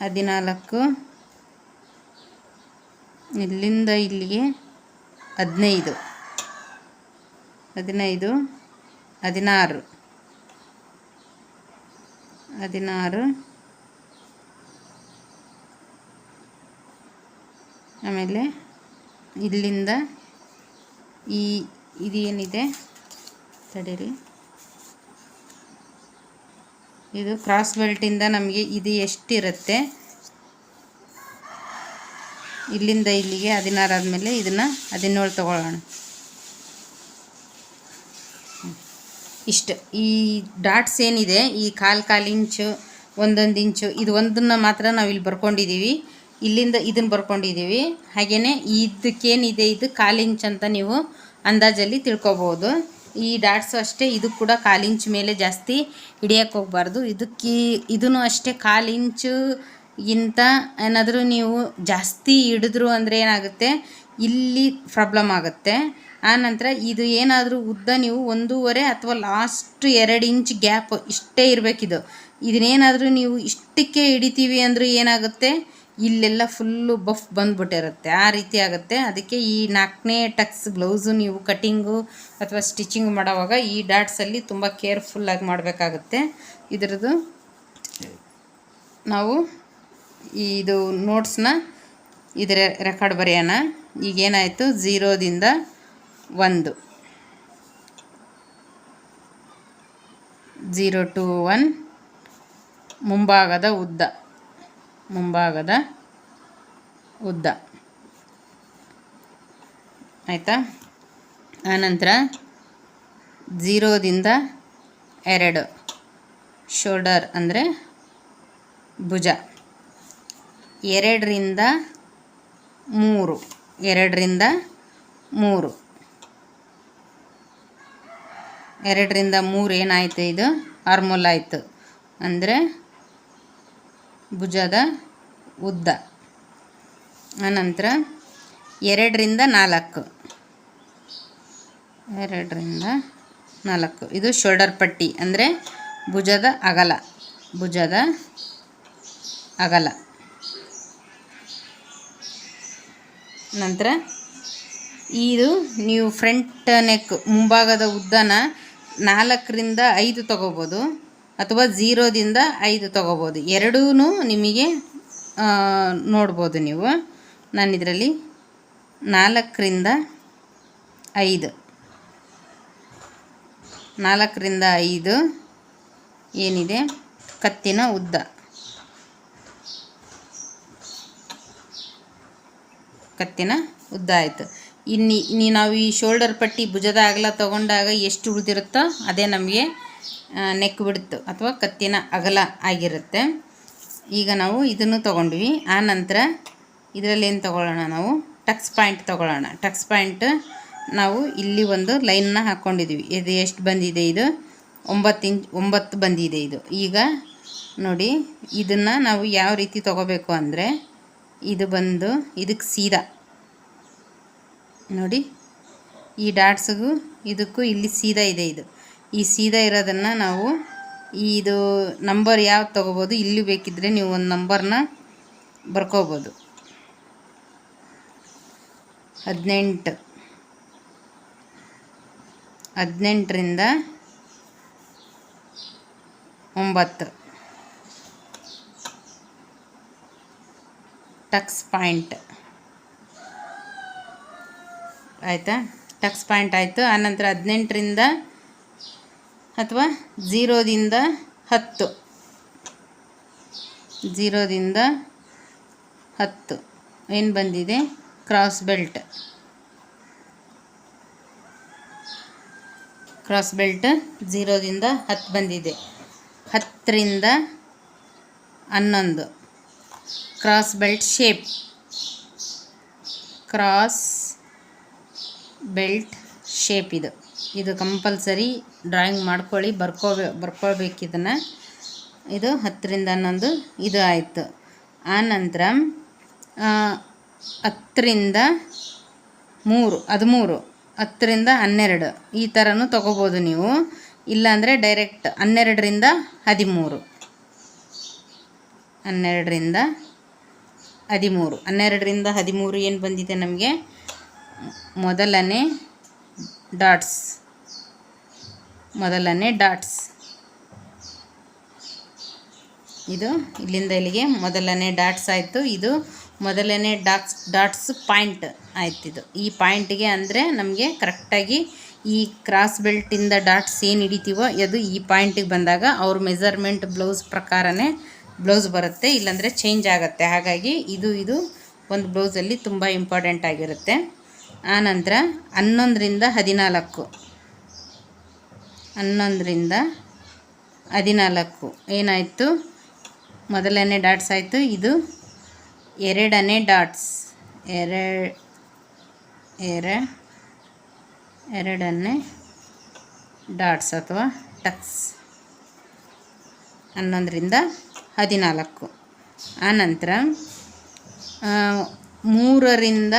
S1: ಹದಿನಾಲ್ಕು. ಇಲ್ಲಿಂದ ಇಲ್ಲಿಗೆ ಹದಿನೈದು. ಹದಿನೈದು ಹದಿನಾರು. ಹದಿನಾರು ಆಮೇಲೆ ಇಲ್ಲಿಂದ ಈ ಇದೇನಿದೆ ತಡೀರಿ. ಇದು ಕ್ರಾಸ್ ಬೆಲ್ಟಿಂದ ನಮಗೆ ಇದು ಎಷ್ಟಿರುತ್ತೆ? ಇಲ್ಲಿಂದ ಇಲ್ಲಿಗೆ ಹದಿನಾರು ಆದಮೇಲೆ ಇದನ್ನು ಹದಿನೇಳು ತಗೊಳ್ಳೋಣ. ಇಷ್ಟು. ಈ ಡಾಟ್ಸ್ ಏನಿದೆ, ಈ ಕಾಲು ಕಾಲು ಇಂಚು, ಒಂದೊಂದು ಇಂಚು, ಇದು ಒಂದನ್ನು ಮಾತ್ರ ನಾವು ಇಲ್ಲಿ ಬರ್ಕೊಂಡಿದ್ದೀವಿ ಇಲ್ಲಿಂದ ಇದನ್ನು ಬರ್ಕೊಂಡಿದ್ದೀವಿ ಹಾಗೆಯೇ ಇದಕ್ಕೇನಿದೆ, ಇದು ಕಾಲು ಇಂಚ್ ಅಂತ ನೀವು ಅಂದಾಜಲ್ಲಿ ತಿಳ್ಕೊಬೋದು. ಈ ಡಾಟ್ಸು ಅಷ್ಟೇ, ಇದು ಕೂಡ ಕಾಲಿಂಚ್ ಮೇಲೆ ಜಾಸ್ತಿ ಹಿಡಿಯಕ್ಕೆ ಹೋಗ್ಬಾರ್ದು. ಇದಕ್ಕೆ ಇದೂ ಅಷ್ಟೇ ಕಾಲು ಇಂಚು ಗಿಂತ ಏನಾದರೂ ನೀವು ಜಾಸ್ತಿ ಹಿಡಿದ್ರು ಅಂದರೆ ಏನಾಗುತ್ತೆ? ಇಲ್ಲಿ ಪ್ರಾಬ್ಲಮ್ ಆಗುತ್ತೆ. ಆನಂತರ ಇದು ಏನಾದರೂ ಉದ್ದ ನೀವು ಒಂದೂವರೆ ಅಥವಾ ಲಾಸ್ಟ್ ಎರಡು ಇಂಚ್ ಗ್ಯಾಪ್ ಇಷ್ಟೇ ಇರಬೇಕಿದು. ಇದನ್ನೇನಾದರೂ ನೀವು ಇಷ್ಟಕ್ಕೆ ಹಿಡಿತೀವಿ ಅಂದರೂ ಏನಾಗುತ್ತೆ? ಇಲ್ಲೆಲ್ಲ ಫುಲ್ಲು ಬಫ್ ಬಂದ್ಬಿಟ್ಟಿರುತ್ತೆ. ಆ ರೀತಿ ಆಗುತ್ತೆ. ಅದಕ್ಕೆ ಈ ನಾಲ್ಕನೇ ಟಕ್ಸ್ ಗ್ಲೌಸು ನೀವು ಕಟ್ಟಿಂಗು ಅಥವಾ ಸ್ಟಿಚಿಂಗ್ ಮಾಡೋವಾಗ ಈ ಡಾಟ್ಸಲ್ಲಿ ತುಂಬ ಕೇರ್ಫುಲ್ಲಾಗಿ ಮಾಡಬೇಕಾಗುತ್ತೆ. ಇದರದ್ದು ನಾವು ಇದು ನೋಟ್ಸ್ನ ಇದರ ರೆಕಾರ್ಡ್ ಬರೆಯೋಣ. ಈಗೇನಾಯಿತು ಝೀರೋದಿಂದ ಒಂದು. Zero to one. ಮುಂಭಾಗದ ಉದ್ದ. ಮುಂಭಾಗದ ಉದ್ದ. ಆಯಿತಾ? ಆನಂತರ ಝೀರೋದಿಂದ ಎರಡು. ಶೋಲ್ಡರ್ ಅಂದರೆ ಭುಜ. ಎರಡರಿಂದ ಮೂರು. ಎರಡರಿಂದ ಮೂರು. ಎರಡರಿಂದ ಮೂರು ಏನಾಯಿತು ಇದು? ಆರ್ಮೋಲ್ ಆಯಿತು. ಅಂದರೆ ಭುಜದ ಉದ್ದ. ಆನಂತರ ಎರಡರಿಂದ ನಾಲ್ಕು. ಎರಡರಿಂದ ನಾಲ್ಕು. ಇದು ಶೋಲ್ಡರ್ ಪಟ್ಟಿ ಅಂದರೆ ಭುಜದ ಅಗಲ. ಭುಜದ ಅಗಲ. ನಂತರ ಇದು ನೀವು ಫ್ರಂಟ್ ನೆಕ್ ಮುಂಭಾಗದ ಉದ್ದನ ನಾಲ್ಕರಿಂದ ಐದು ತಗೋಬೋದು. ಅಥವಾ ಝೀರೋದಿಂದ ಐದು ತೊಗೋಬೋದು. ಎರಡೂ ನಿಮಗೆ ನೋಡ್ಬೋದು ನೀವು. ನಾನು ಇದರಲ್ಲಿ ನಾಲ್ಕರಿಂದ ಐದು. ನಾಲ್ಕರಿಂದ ಐದು ಏನಿದೆ? ಕತ್ತಿನ ಉದ್ದ. ಕತ್ತಿನ ಉದ್ದ ಆಯಿತು. ಇನ್ನು ಇನ್ನು ನಾವು ಈ ಶೋಲ್ಡರ್ ಪಟ್ಟಿ ಭುಜದ ಅಗಲ ತಗೊಂಡಾಗ ಎಷ್ಟು ಉಳಿದಿರುತ್ತೋ ಅದೇ ನಮಗೆ ನೆಕ್ ಬಿಡ್ತು ಅಥವಾ ಕತ್ತಿನ ಅಗಲ ಆಗಿರುತ್ತೆ. ಈಗ ನಾವು ಇದನ್ನು ತೊಗೊಂಡ್ವಿ. ಆ ನಂತರ ಇದರಲ್ಲಿ ಏನು ತೊಗೊಳ್ಳೋಣ ನಾವು? ಟಕ್ಸ್ ಪಾಯಿಂಟ್ ತೊಗೊಳ್ಳೋಣ. ಟಕ್ಸ್ ಪಾಯಿಂಟ್ ನಾವು ಇಲ್ಲಿ ಒಂದು ಲೈನ್ನ ಹಾಕ್ಕೊಂಡಿದ್ದೀವಿ ಇದು ಎಷ್ಟು ಬಂದಿದೆ ಇದು? ಒಂಬತ್ತು ಇಂಚ್, ಒಂಬತ್ತು ಬಂದಿದೆ ಇದು. ಈಗ ನೋಡಿ, ಇದನ್ನು ನಾವು ಯಾವ ರೀತಿ ತೊಗೋಬೇಕು ಅಂದರೆ ಇದು ಬಂದು ಇದಕ್ಕೆ ಸೀದಾ. ನೋಡಿ, ಈ ಡಾಟ್ಸ್ಗೂ ಇದಕ್ಕೂ ಇಲ್ಲಿ ಸೀದಾ ಇದೆ ಇದು. ಈ ಸೀದಾ ಇರೋದನ್ನು ನಾವು ಇದು ನಂಬರ್ ಯಾವ್ದು ತೊಗೋಬೋದು, ಇಲ್ಲಿ ಬೇಕಿದ್ದರೆ ನೀವು ಒಂದು ನಂಬರ್ನ ಬರ್ಕೋಬೋದು. ಹದಿನೆಂಟು. ಹದಿನೆಂಟರಿಂದ ಒಂಬತ್ತು. ಟಕ್ಸ್ ಪಾಯಿಂಟ್ ಆಯಿತಾ? ಟಕ್ಸ್ ಪಾಯಿಂಟ್ ಆಯಿತು. ಆನಂತರ ಹದಿನೆಂಟರಿಂದ ಅಥವಾ ಝೀರೋದಿಂದ ಹತ್ತು. ಝೀರೋದಿಂದ ಹತ್ತು. ಏನು ಬಂದಿದೆ? Cross belt. ಕ್ರಾಸ್ ಬೆಲ್ಟ್ ಝೀರೋದಿಂದ ಹತ್ತು ಬಂದಿದೆ. ಹತ್ತರಿಂದ ಹನ್ನೊಂದು. Cross belt shape. Cross belt shape ಇದು. ಇದು ಕಂಪಲ್ಸರಿ ಡ್ರಾಯಿಂಗ್ ಮಾಡ್ಕೊಳ್ಳಿ, ಬರ್ಕೋಬೇ, ಬರ್ಕೊಳ್ಬೇಕು ಇದನ್ನು. ಇದು ಹತ್ತರಿಂದ ಹನ್ನೊಂದು ಇದು ಆಯಿತು. ಆನಂತರ ಹತ್ತರಿಂದ ಮೂರು, ಹದಿಮೂರು, ಹತ್ತರಿಂದ ಹನ್ನೆರಡು ಈ ಥರನೂ ತೊಗೋಬೋದು ನೀವು. ಇಲ್ಲಾಂದರೆ ಡೈರೆಕ್ಟ್ ಹನ್ನೆರಡರಿಂದ ಹದಿಮೂರು. ಹನ್ನೆರಡರಿಂದ ಹದಿಮೂರು. ಹನ್ನೆರಡರಿಂದ ಹದಿಮೂರು ಏನು ಬಂದಿದೆ ನಮಗೆ? ಮೊದಲನೇ ಡಾಟ್ಸ್. ಮೊದಲನೇ ಡಾಟ್ಸ್. ಇದು ಇಲ್ಲಿಂದ ಇಲ್ಲಿಗೆ ಮೊದಲನೇ ಡಾಟ್ಸ್ ಆಯಿತು. ಇದು ಮೊದಲನೇ ಡಾಟ್ಸ್ ಡಾಟ್ಸ್ ಪಾಯಿಂಟ್ ಆಯ್ತು ಇದು. ಈ ಪಾಯಿಂಟಿಗೆ ಅಂದರೆ ನಮಗೆ ಕರೆಕ್ಟಾಗಿ ಈ ಕ್ರಾಸ್ ಬೆಲ್ಟಿಂದ ಡಾಟ್ಸ್ ಏನು ಹಿಡಿತೀವೋ ಅದು ಈ ಪಾಯಿಂಟಿಗೆ ಬಂದಾಗ ಅವ್ರ ಮೆಜರ್ಮೆಂಟ್ ಬ್ಲೌಸ್ ಪ್ರಕಾರನೇ ಬ್ಲೌಸ್ ಬರುತ್ತೆ. ಇಲ್ಲಾಂದರೆ ಚೇಂಜ್ ಆಗುತ್ತೆ. ಹಾಗಾಗಿ ಇದು ಇದು ಒಂದು ಬ್ಲೌಸಲ್ಲಿ ತುಂಬ ಇಂಪಾರ್ಟೆಂಟ್ ಆಗಿರುತ್ತೆ. ಆನಂತರ ಹನ್ನೊಂದರಿಂದ ಹದಿನಾಲ್ಕು. ಹನ್ನೊಂದರಿಂದ ಹದಿನಾಲ್ಕು. ಏನಾಯಿತು? ಮೊದಲನೇ ಡಾಟ್ಸ್ ಆಯಿತು. ಇದು ಎರಡನೇ ಡಾಟ್ಸ್. ಎರ ಎರ ಎರಡನೇ ಡಾಟ್ಸ್ ಅಥವಾ ಟಕ್ಸ್ ಹನ್ನೊಂದರಿಂದ ಹದಿನಾಲ್ಕು. ಆನಂತರ ಮೂರರಿಂದ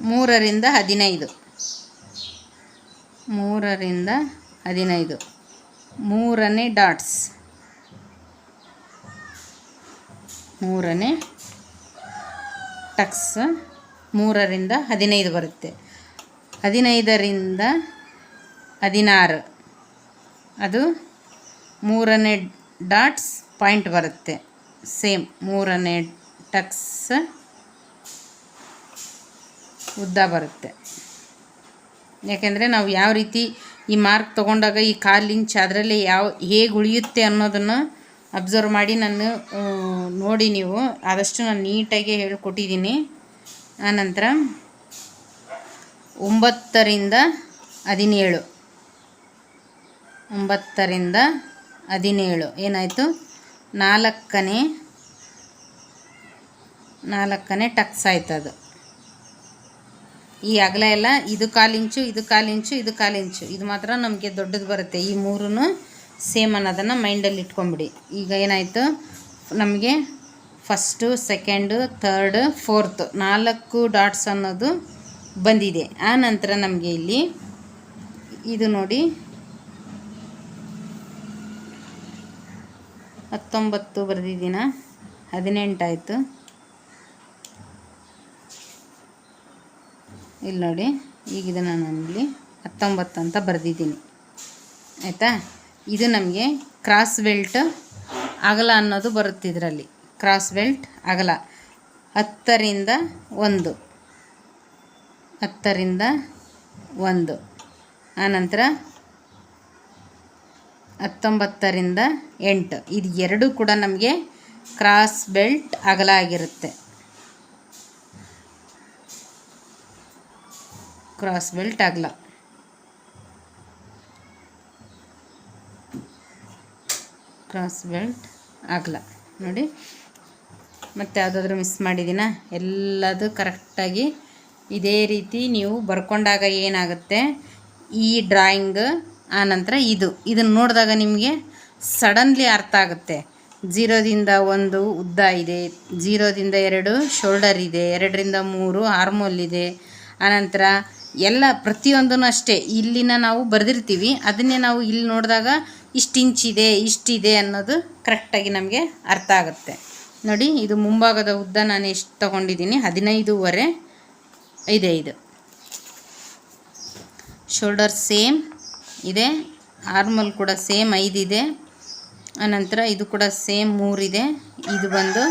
S1: ಮೂರರಿಂದ ಹದಿನೈದು. ಮೂರರಿಂದ ಹದಿನೈದು. ಮೂರನೇ ಡಾಟ್ಸ್. ಮೂರನೇ ಟಕ್ಸ್. ಮೂರರಿಂದ ಹದಿನೈದು ಬರುತ್ತೆ. ಹದಿನೈದರಿಂದ ಹದಿನಾರು. ಅದು ಮೂರನೇ ಡಾಟ್ಸ್ ಪಾಯಿಂಟ್ ಬರುತ್ತೆ. ಸೇಮ್ ಮೂರನೇ ಟಕ್ಸ್ ಉದ್ದ ಬರುತ್ತೆ. ಯಾಕೆಂದರೆ ನಾವು ಯಾವ ರೀತಿ ಈ ಮಾರ್ಕ್ ತೊಗೊಂಡಾಗ ಈ ಕಾಲು ಇಂಚ್ ಅದರಲ್ಲಿ ಯಾವ, ಹೇಗೆ ಉಳಿಯುತ್ತೆ ಅನ್ನೋದನ್ನು ಅಬ್ಸರ್ವ್ ಮಾಡಿ ನಾನು ನೋಡಿ ನೀವು. ಆದಷ್ಟು ನಾನು ನೀಟಾಗಿ ಹೇಳ್ಕೊಟ್ಟಿದ್ದೀನಿ. ಆನಂತರ ಒಂಬತ್ತರಿಂದ ಹದಿನೇಳು. ಒಂಬತ್ತರಿಂದ ಹದಿನೇಳು. ಏನಾಯಿತು? ನಾಲ್ಕನೇ ನಾಲ್ಕನೇ ಟಕ್ಸ್ ಆಯ್ತು ಅದು ಈ ಅಗಲ ಎಲ್ಲ ಇದು ಕಾಲಿಂಚು ಇದು ಕಾಲಿಂಚು ಇದು ಕಾಲಿಂಚು ಇದು ಮಾತ್ರ ನಮಗೆ ದೊಡ್ಡದು ಬರುತ್ತೆ. ಈ ಮೂರೂ ಸೇಮ್ ಅನ್ನೋದನ್ನು ಮೈಂಡಲ್ಲಿ ಇಟ್ಕೊಂಬಿಡಿ ಈಗ ಏನಾಯಿತು? ನಮಗೆ ಫಸ್ಟು ಸೆಕೆಂಡು ಥರ್ಡ್ ಫೋರ್ತ್ ನಾಲ್ಕು ಡಾಟ್ಸ್ ಅನ್ನೋದು ಬಂದಿದೆ. ಆ ನಂತರ ನಮಗೆ ಇಲ್ಲಿ ಇದು ನೋಡಿ ಹತ್ತೊಂಬತ್ತು ಬರೆದಿದ್ದೀನ? ಹದಿನೆಂಟಾಯಿತು ಇಲ್ಲಿ ನೋಡಿ, ಈಗ ಇದನ್ನು ನಾನು ಇಲ್ಲಿ ಹತ್ತೊಂಬತ್ತು ಅಂತ ಬರೆದಿದ್ದೀನಿ. ಆಯಿತಾ? ಇದು ನಮಗೆ ಕ್ರಾಸ್ ಬೆಲ್ಟ್ ಅಗಲ ಅನ್ನೋದು ಬರುತ್ತೆ ಇದರಲ್ಲಿ. ಕ್ರಾಸ್ ಬೆಲ್ಟ್ ಅಗಲ. ಹತ್ತರಿಂದ ಒಂದು. ಹತ್ತರಿಂದ ಒಂದು. ಆನಂತರ ಹತ್ತೊಂಬತ್ತರಿಂದ ಎಂಟು. ಇದು ಎರಡೂ ಕೂಡ ನಮಗೆ ಕ್ರಾಸ್ ಬೆಲ್ಟ್ ಅಗಲ ಆಗಿರುತ್ತೆ. ಕ್ರಾಸ್ ಬೆಲ್ಟ್ ಆಗಲ್ಲ ಕ್ರಾಸ್ ಬೆಲ್ಟ್ ಆಗ್ಲ. ನೋಡಿ. ಮತ್ತು ಯಾವುದಾದ್ರೂ ಮಿಸ್ ಮಾಡಿದ್ದೀನ? ಎಲ್ಲದು ಕರೆಕ್ಟಾಗಿ ಇದೇ ರೀತಿ ನೀವು ಬರ್ಕೊಂಡಾಗ ಏನಾಗುತ್ತೆ? ಈ ಡ್ರಾಯಿಂಗ್ ಆನಂತರ ಇದು. ಇದನ್ನು ನೋಡಿದಾಗ ನಿಮಗೆ ಸಡನ್ಲಿ ಅರ್ಥ ಆಗುತ್ತೆ. ಜೀರೋದಿಂದ ಒಂದು ಉದ್ದ ಇದೆ, ಜೀರೋದಿಂದ ಎರಡು ಶೋಲ್ಡರ್ ಇದೆ, ಎರಡರಿಂದ ಮೂರು ಆರ್ಮೋಲ್ ಇದೆ ಆನಂತರ ಎಲ್ಲ ಪ್ರತಿಯೊಂದೂ ಅಷ್ಟೇ ಇಲ್ಲಿನ ನಾವು ಬರೆದಿರ್ತೀವಿ. ಅದನ್ನೇ ನಾವು ಇಲ್ಲಿ ನೋಡಿದಾಗ ಇಷ್ಟು ಇಂಚಿದೆ ಇಷ್ಟಿದೆ ಅನ್ನೋದು ಕರೆಕ್ಟಾಗಿ ನಮಗೆ ಅರ್ಥ ಆಗುತ್ತೆ. ನೋಡಿ, ಇದು ಮುಂಭಾಗದ ಉದ್ದ ನಾನು ಎಷ್ಟು ತೊಗೊಂಡಿದ್ದೀನಿ? ಹದಿನೈದೂವರೆ, ಇದೆ ಇದು. ಶೋಲ್ಡರ್ ಸೇಮ್ ಇದೆ ಆರ್ಮಲ್ ಕೂಡ ಸೇಮ್ ಐದಿದೆ ಆನಂತರ ಇದು ಕೂಡ ಸೇಮ್ ಮೂರಿದೆ ಇದು. ಬಂದು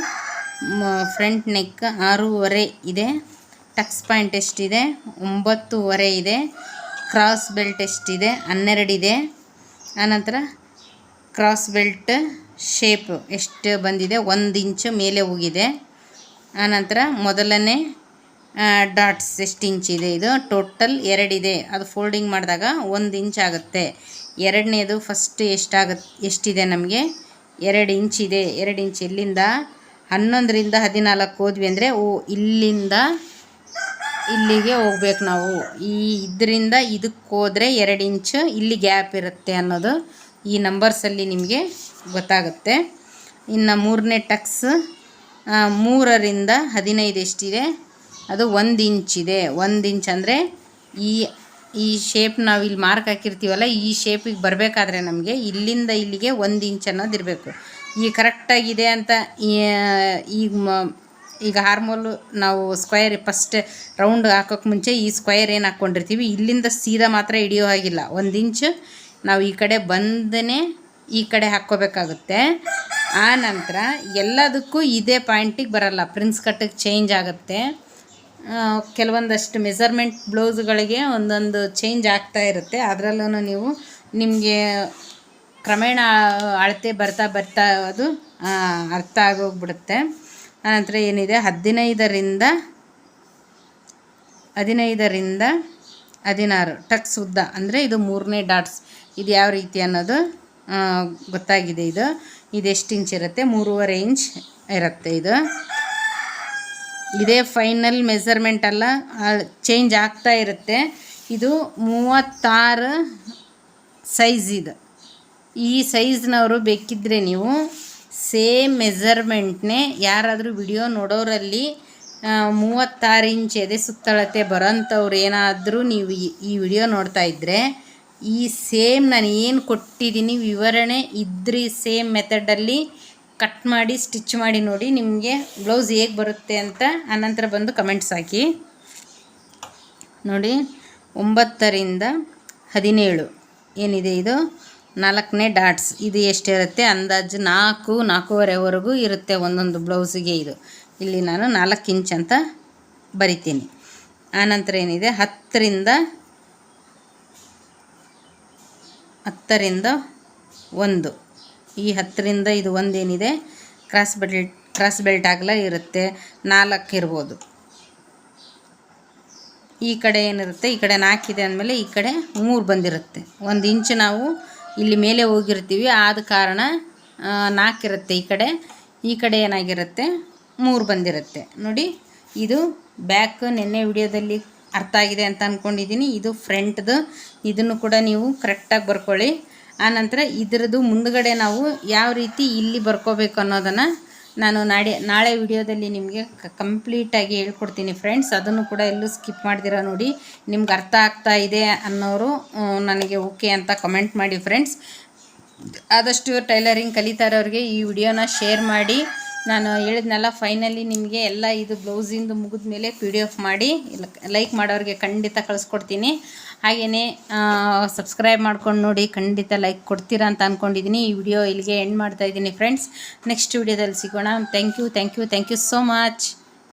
S1: ಫ್ರಂಟ್ ನೆಕ್ ಆರೂವರೆ ಇದೆ. ಟಕ್ಸ್ ಪಾಯಿಂಟ್ ಎಷ್ಟಿದೆ? ಒಂಬತ್ತೂವರೆ ಇದೆ. ಕ್ರಾಸ್ ಬೆಲ್ಟ್ ಎಷ್ಟಿದೆ? ಹನ್ನೆರಡಿದೆ. ಆನಂತರ ಕ್ರಾಸ್ ಬೆಲ್ಟ್ ಶೇಪ್ ಎಷ್ಟು ಬಂದಿದೆ? ಒಂದು ಇಂಚು ಮೇಲೆ ಹೋಗಿದೆ. ಆನಂತರ ಮೊದಲನೇ ಡಾಟ್ಸ್ ಎಷ್ಟು ಇಂಚಿದೆ ಇದೆ ಟೋಟಲ್ ಎರಡಿದೆ. ಅದು ಫೋಲ್ಡಿಂಗ್ ಮಾಡಿದಾಗ ಒಂದು ಇಂಚ್ ಆಗುತ್ತೆ. ಎರಡನೇದು ಫಸ್ಟ್ ಎಷ್ಟಾಗುತ್ತೆ ಎಷ್ಟಿದೆ ನಮಗೆ? ಎರಡು ಇಂಚ್ ಇದೆ. ಎರಡು ಇಂಚ್ ಇಲ್ಲಿಂದ ಹನ್ನೊಂದರಿಂದ ಹದಿನಾಲ್ಕು ಹೋದ್ವಿ ಅಂದರೆ, ಓ, ಇಲ್ಲಿಂದ ಇಲ್ಲಿಗೆ ಹೋಗ್ಬೇಕು ನಾವು. ಈ ಇದರಿಂದ ಇದಕ್ಕೆ ಹೋದರೆ ಎರಡು ಇಂಚು ಇಲ್ಲಿ ಗ್ಯಾಪ್ ಇರುತ್ತೆ ಅನ್ನೋದು ಈ ನಂಬರ್ಸಲ್ಲಿ ನಿಮಗೆ ಗೊತ್ತಾಗುತ್ತೆ. ಇನ್ನು ಮೂರನೇ ಟಕ್ಸ್ ಮೂರರಿಂದ ಹದಿನೈದು ಎಷ್ಟಿದೆ? ಅದು ಒಂದು ಇಂಚಿದೆ ಒಂದು ಇಂಚ್ ಅಂದರೆ ಈ ಈ ಶೇಪ್ ನಾವು ಇಲ್ಲಿ ಮಾರ್ಕ್ ಹಾಕಿರ್ತೀವಲ್ಲ, ಈ ಶೇಪಿಗೆ ಬರಬೇಕಾದ್ರೆ ನಮಗೆ ಇಲ್ಲಿಂದ ಇಲ್ಲಿಗೆ ಒಂದು ಇಂಚ್ ಅನ್ನೋದು ಇರಬೇಕು. ಈ ಕರೆಕ್ಟಾಗಿದೆ ಅಂತ ಈಗ ಈಗ ಹಾರ್ಮೋಲು ನಾವು ಸ್ಕ್ವೇರ್ ಫಸ್ಟ್ ರೌಂಡ್ ಹಾಕೋಕ್ಕೆ ಮುಂಚೆ ಈ ಸ್ಕ್ವೇರ್ ಏನು ಹಾಕ್ಕೊಂಡಿರ್ತೀವಿ ಇಲ್ಲಿಂದ ಸೀದಾ ಮಾತ್ರ ಹಿಡಿಯೋ ಹಾಗಿಲ್ಲ. ಒಂದು ಇಂಚು ನಾವು ಈ ಕಡೆ ಬಂದನೇ ಈ ಕಡೆ ಹಾಕ್ಕೋಬೇಕಾಗುತ್ತೆ. ಆ ನಂತರ ಎಲ್ಲದಕ್ಕೂ ಇದೇ ಪಾಯಿಂಟಿಗೆ ಬರಲ್ಲ ಪ್ರಿನ್ಸ್ ಕಟ್ಟಿಗೆ ಚೇಂಜ್ ಆಗುತ್ತೆ. ಕೆಲವೊಂದಷ್ಟು ಮೆಸರ್ಮೆಂಟ್ ಬ್ಲೌಸ್ಗಳಿಗೆ ಒಂದೊಂದು ಚೇಂಜ್ ಆಗ್ತಾ ಇರುತ್ತೆ. ಅದರಲ್ಲೂ ನೀವು ನಿಮಗೆ ಕ್ರಮೇಣ ಅಳತೆ ಬರ್ತಾ ಬರ್ತಾ ಅದು ಅರ್ಥ ಆಗೋಗ್ಬಿಡುತ್ತೆ. ಆನಂತರ ಏನಿದೆ? ಹದಿನೈದರಿಂದ ಹದಿನೈದರಿಂದ ಹದಿನಾರು. ಟಕ್ಸ್ ಉದ್ದ ಅಂದರೆ ಇದು ಮೂರನೇ ಡಾಟ್ಸ್. ಇದು ಯಾವ ರೀತಿ ಅನ್ನೋದು ಗೊತ್ತಾಗಿದೆ ಇದು. ಇದೆಷ್ಟು ಇಂಚ್ ಇರುತ್ತೆ? ಮೂರುವರೆ ಇಂಚ್ ಇರುತ್ತೆ ಇದು. ಇದೇ ಫೈನಲ್ ಮೆಸರ್ಮೆಂಟ್ ಅಲ್ಲ ಚೇಂಜ್ ಆಗ್ತಾ ಇರುತ್ತೆ. ಇದು ಮೂವತ್ತಾರು ಸೈಜ್ ಇದು. ಈ ಸೈಜ್ನವರು ಬೇಕಿದ್ದರೆ ನೀವು ಸೇಮ್ ಮೆಸರ್ಮೆಂಟ್ನೇ ಯಾರಾದರೂ ವಿಡಿಯೋ ನೋಡೋರಲ್ಲಿ ಮೂವತ್ತಾರು ಇಂಚ್ ಎದೆ ಸುತ್ತಳತೆ ಬರೋಂಥವ್ರು ಏನಾದರೂ ನೀವು ಈ ವಿಡಿಯೋ ನೋಡ್ತಾ ಇದ್ದರೆ ಈ ಸೇಮ್ ನಾನು ಏನು ಕೊಟ್ಟಿದ್ದೀನಿ ವಿವರಣೆ ಇದ್ರಿ ಸೇಮ್ ಮೆಥಡಲ್ಲಿ ಕಟ್ ಮಾಡಿ, ಸ್ಟಿಚ್ ಮಾಡಿ ನೋಡಿ ನಿಮಗೆ ಬ್ಲೌಸ್ ಹೇಗೆ ಬರುತ್ತೆ ಅಂತ ಆನಂತರ ಬಂದು ಕಮೆಂಟ್ಸ್ ಹಾಕಿ. ನೋಡಿ, ಒಂಬತ್ತರಿಂದ ಹದಿನೇಳು ಏನಿದೆ ಇದು? ನಾಲ್ಕನೇ ಡಾಟ್ಸ್. ಇದು ಎಷ್ಟಿರುತ್ತೆ ಅಂದಾಜು ನಾಲ್ಕು, ನಾಲ್ಕೂವರೆವರೆಗೂ ಇರುತ್ತೆ ಒಂದೊಂದು ಬ್ಲೌಸಿಗೆ ಇದು. ಇಲ್ಲಿ ನಾನು ನಾಲ್ಕು ಇಂಚ್ ಅಂತ ಬರಿತೀನಿ. ಆನಂತರ ಏನಿದೆ? ಹತ್ತರಿಂದ ಹತ್ತರಿಂದ ಒಂದು. ಈ ಹತ್ತರಿಂದ ಇದು ಒಂದೇನಿದೆ ಕ್ರಾಸ್ ಬೆಲ್ಟ್ ಕ್ರಾಸ್ ಬೆಲ್ಟ್ ಆಗಲ ಇರುತ್ತೆ. ನಾಲ್ಕು ಇರ್ಬೋದು. ಈ ಕಡೆ ಏನಿರುತ್ತೆ? ಈ ಕಡೆ ನಾಲ್ಕಿದೆ ಅಂದಮೇಲೆ ಈ ಕಡೆ ಮೂರು ಬಂದಿರುತ್ತೆ. ಒಂದು ಇಂಚು ನಾವು ಇಲ್ಲಿ ಮೇಲೆ ಹೋಗಿರ್ತೀವಿ. ಆದ ಕಾರಣ ನಾಲ್ಕಿರುತ್ತೆ ಈ ಕಡೆ. ಈ ಕಡೆ ಏನಾಗಿರುತ್ತೆ? ಮೂರು ಬಂದಿರುತ್ತೆ. ನೋಡಿ, ಇದು ಬ್ಯಾಕ್ ನಿನ್ನೆ ವಿಡಿಯೋದಲ್ಲಿ ಅರ್ಥ ಆಗಿದೆ ಅಂತ ಅಂದ್ಕೊಂಡಿದ್ದೀನಿ ಇದು ಫ್ರಂಟ್ದು. ಇದನ್ನು ಕೂಡ ನೀವು ಕರೆಕ್ಟಾಗಿ ಬರ್ಕೊಳ್ಳಿ. ಆನಂತರ ಇದರದ್ದು ಮುಂದುಗಡೆ ನಾವು ಯಾವ ರೀತಿ ಇಲ್ಲಿ ಬರ್ಕೋಬೇಕು ಅನ್ನೋದನ್ನು ನಾನು ನಾಳೆ ನಾಳೆ ವಿಡಿಯೋದಲ್ಲಿ ನಿಮಗೆ ಕಂಪ್ಲೀಟಾಗಿ ಹೇಳ್ಕೊಡ್ತೀನಿ ಫ್ರೆಂಡ್ಸ್ ಅದನ್ನು ಕೂಡ ಎಲ್ಲೂ ಸ್ಕಿಪ್ ಮಾಡ್ದಿರ ನೋಡಿ. ನಿಮ್ಗೆ ಅರ್ಥ ಆಗ್ತಾ ಇದೆ ಅನ್ನೋರು ನನಗೆ ಓಕೆ ಅಂತ ಕಮೆಂಟ್ ಮಾಡಿ ಫ್ರೆಂಡ್ಸ್ ಆದಷ್ಟು ಟೈಲರಿಂಗ್ ಕಲಿತಾ ಇರೋರಿಗೆ ಈ ವಿಡಿಯೋನ ಶೇರ್ ಮಾಡಿ. ನಾನು ಹೇಳಿದ್ನಲ್ಲ ಫೈನಲಿ ನಿಮಗೆ ಎಲ್ಲ ಇದು ಬ್ಲೌಸಿಂದು ಮುಗಿದ ಮೇಲೆ ಪಿ ಡಿ ಎಫ್ ಮಾಡಿ ಲೈಕ್ ಮಾಡೋರಿಗೆ ಖಂಡಿತ ಕಳಿಸ್ಕೊಡ್ತೀನಿ. ಹಾಗೆಯೇ ಸಬ್ಸ್ಕ್ರೈಬ್ ಮಾಡ್ಕೊಂಡು ನೋಡಿ, ಖಂಡಿತ ಲೈಕ್ ಕೊಡ್ತೀರಾ ಅಂತ ಅಂದ್ಕೊಂಡಿದ್ದೀನಿ ಈ ವಿಡಿಯೋ ಇಲ್ಲಿಗೆ ಎಂಡ್ ಮಾಡ್ತಾ ಇದ್ದೀನಿ ಫ್ರೆಂಡ್ಸ್ ನೆಕ್ಸ್ಟ್ ವಿಡಿಯೋದಲ್ಲಿ ಸಿಗೋಣ. Thank you thank you thank you so much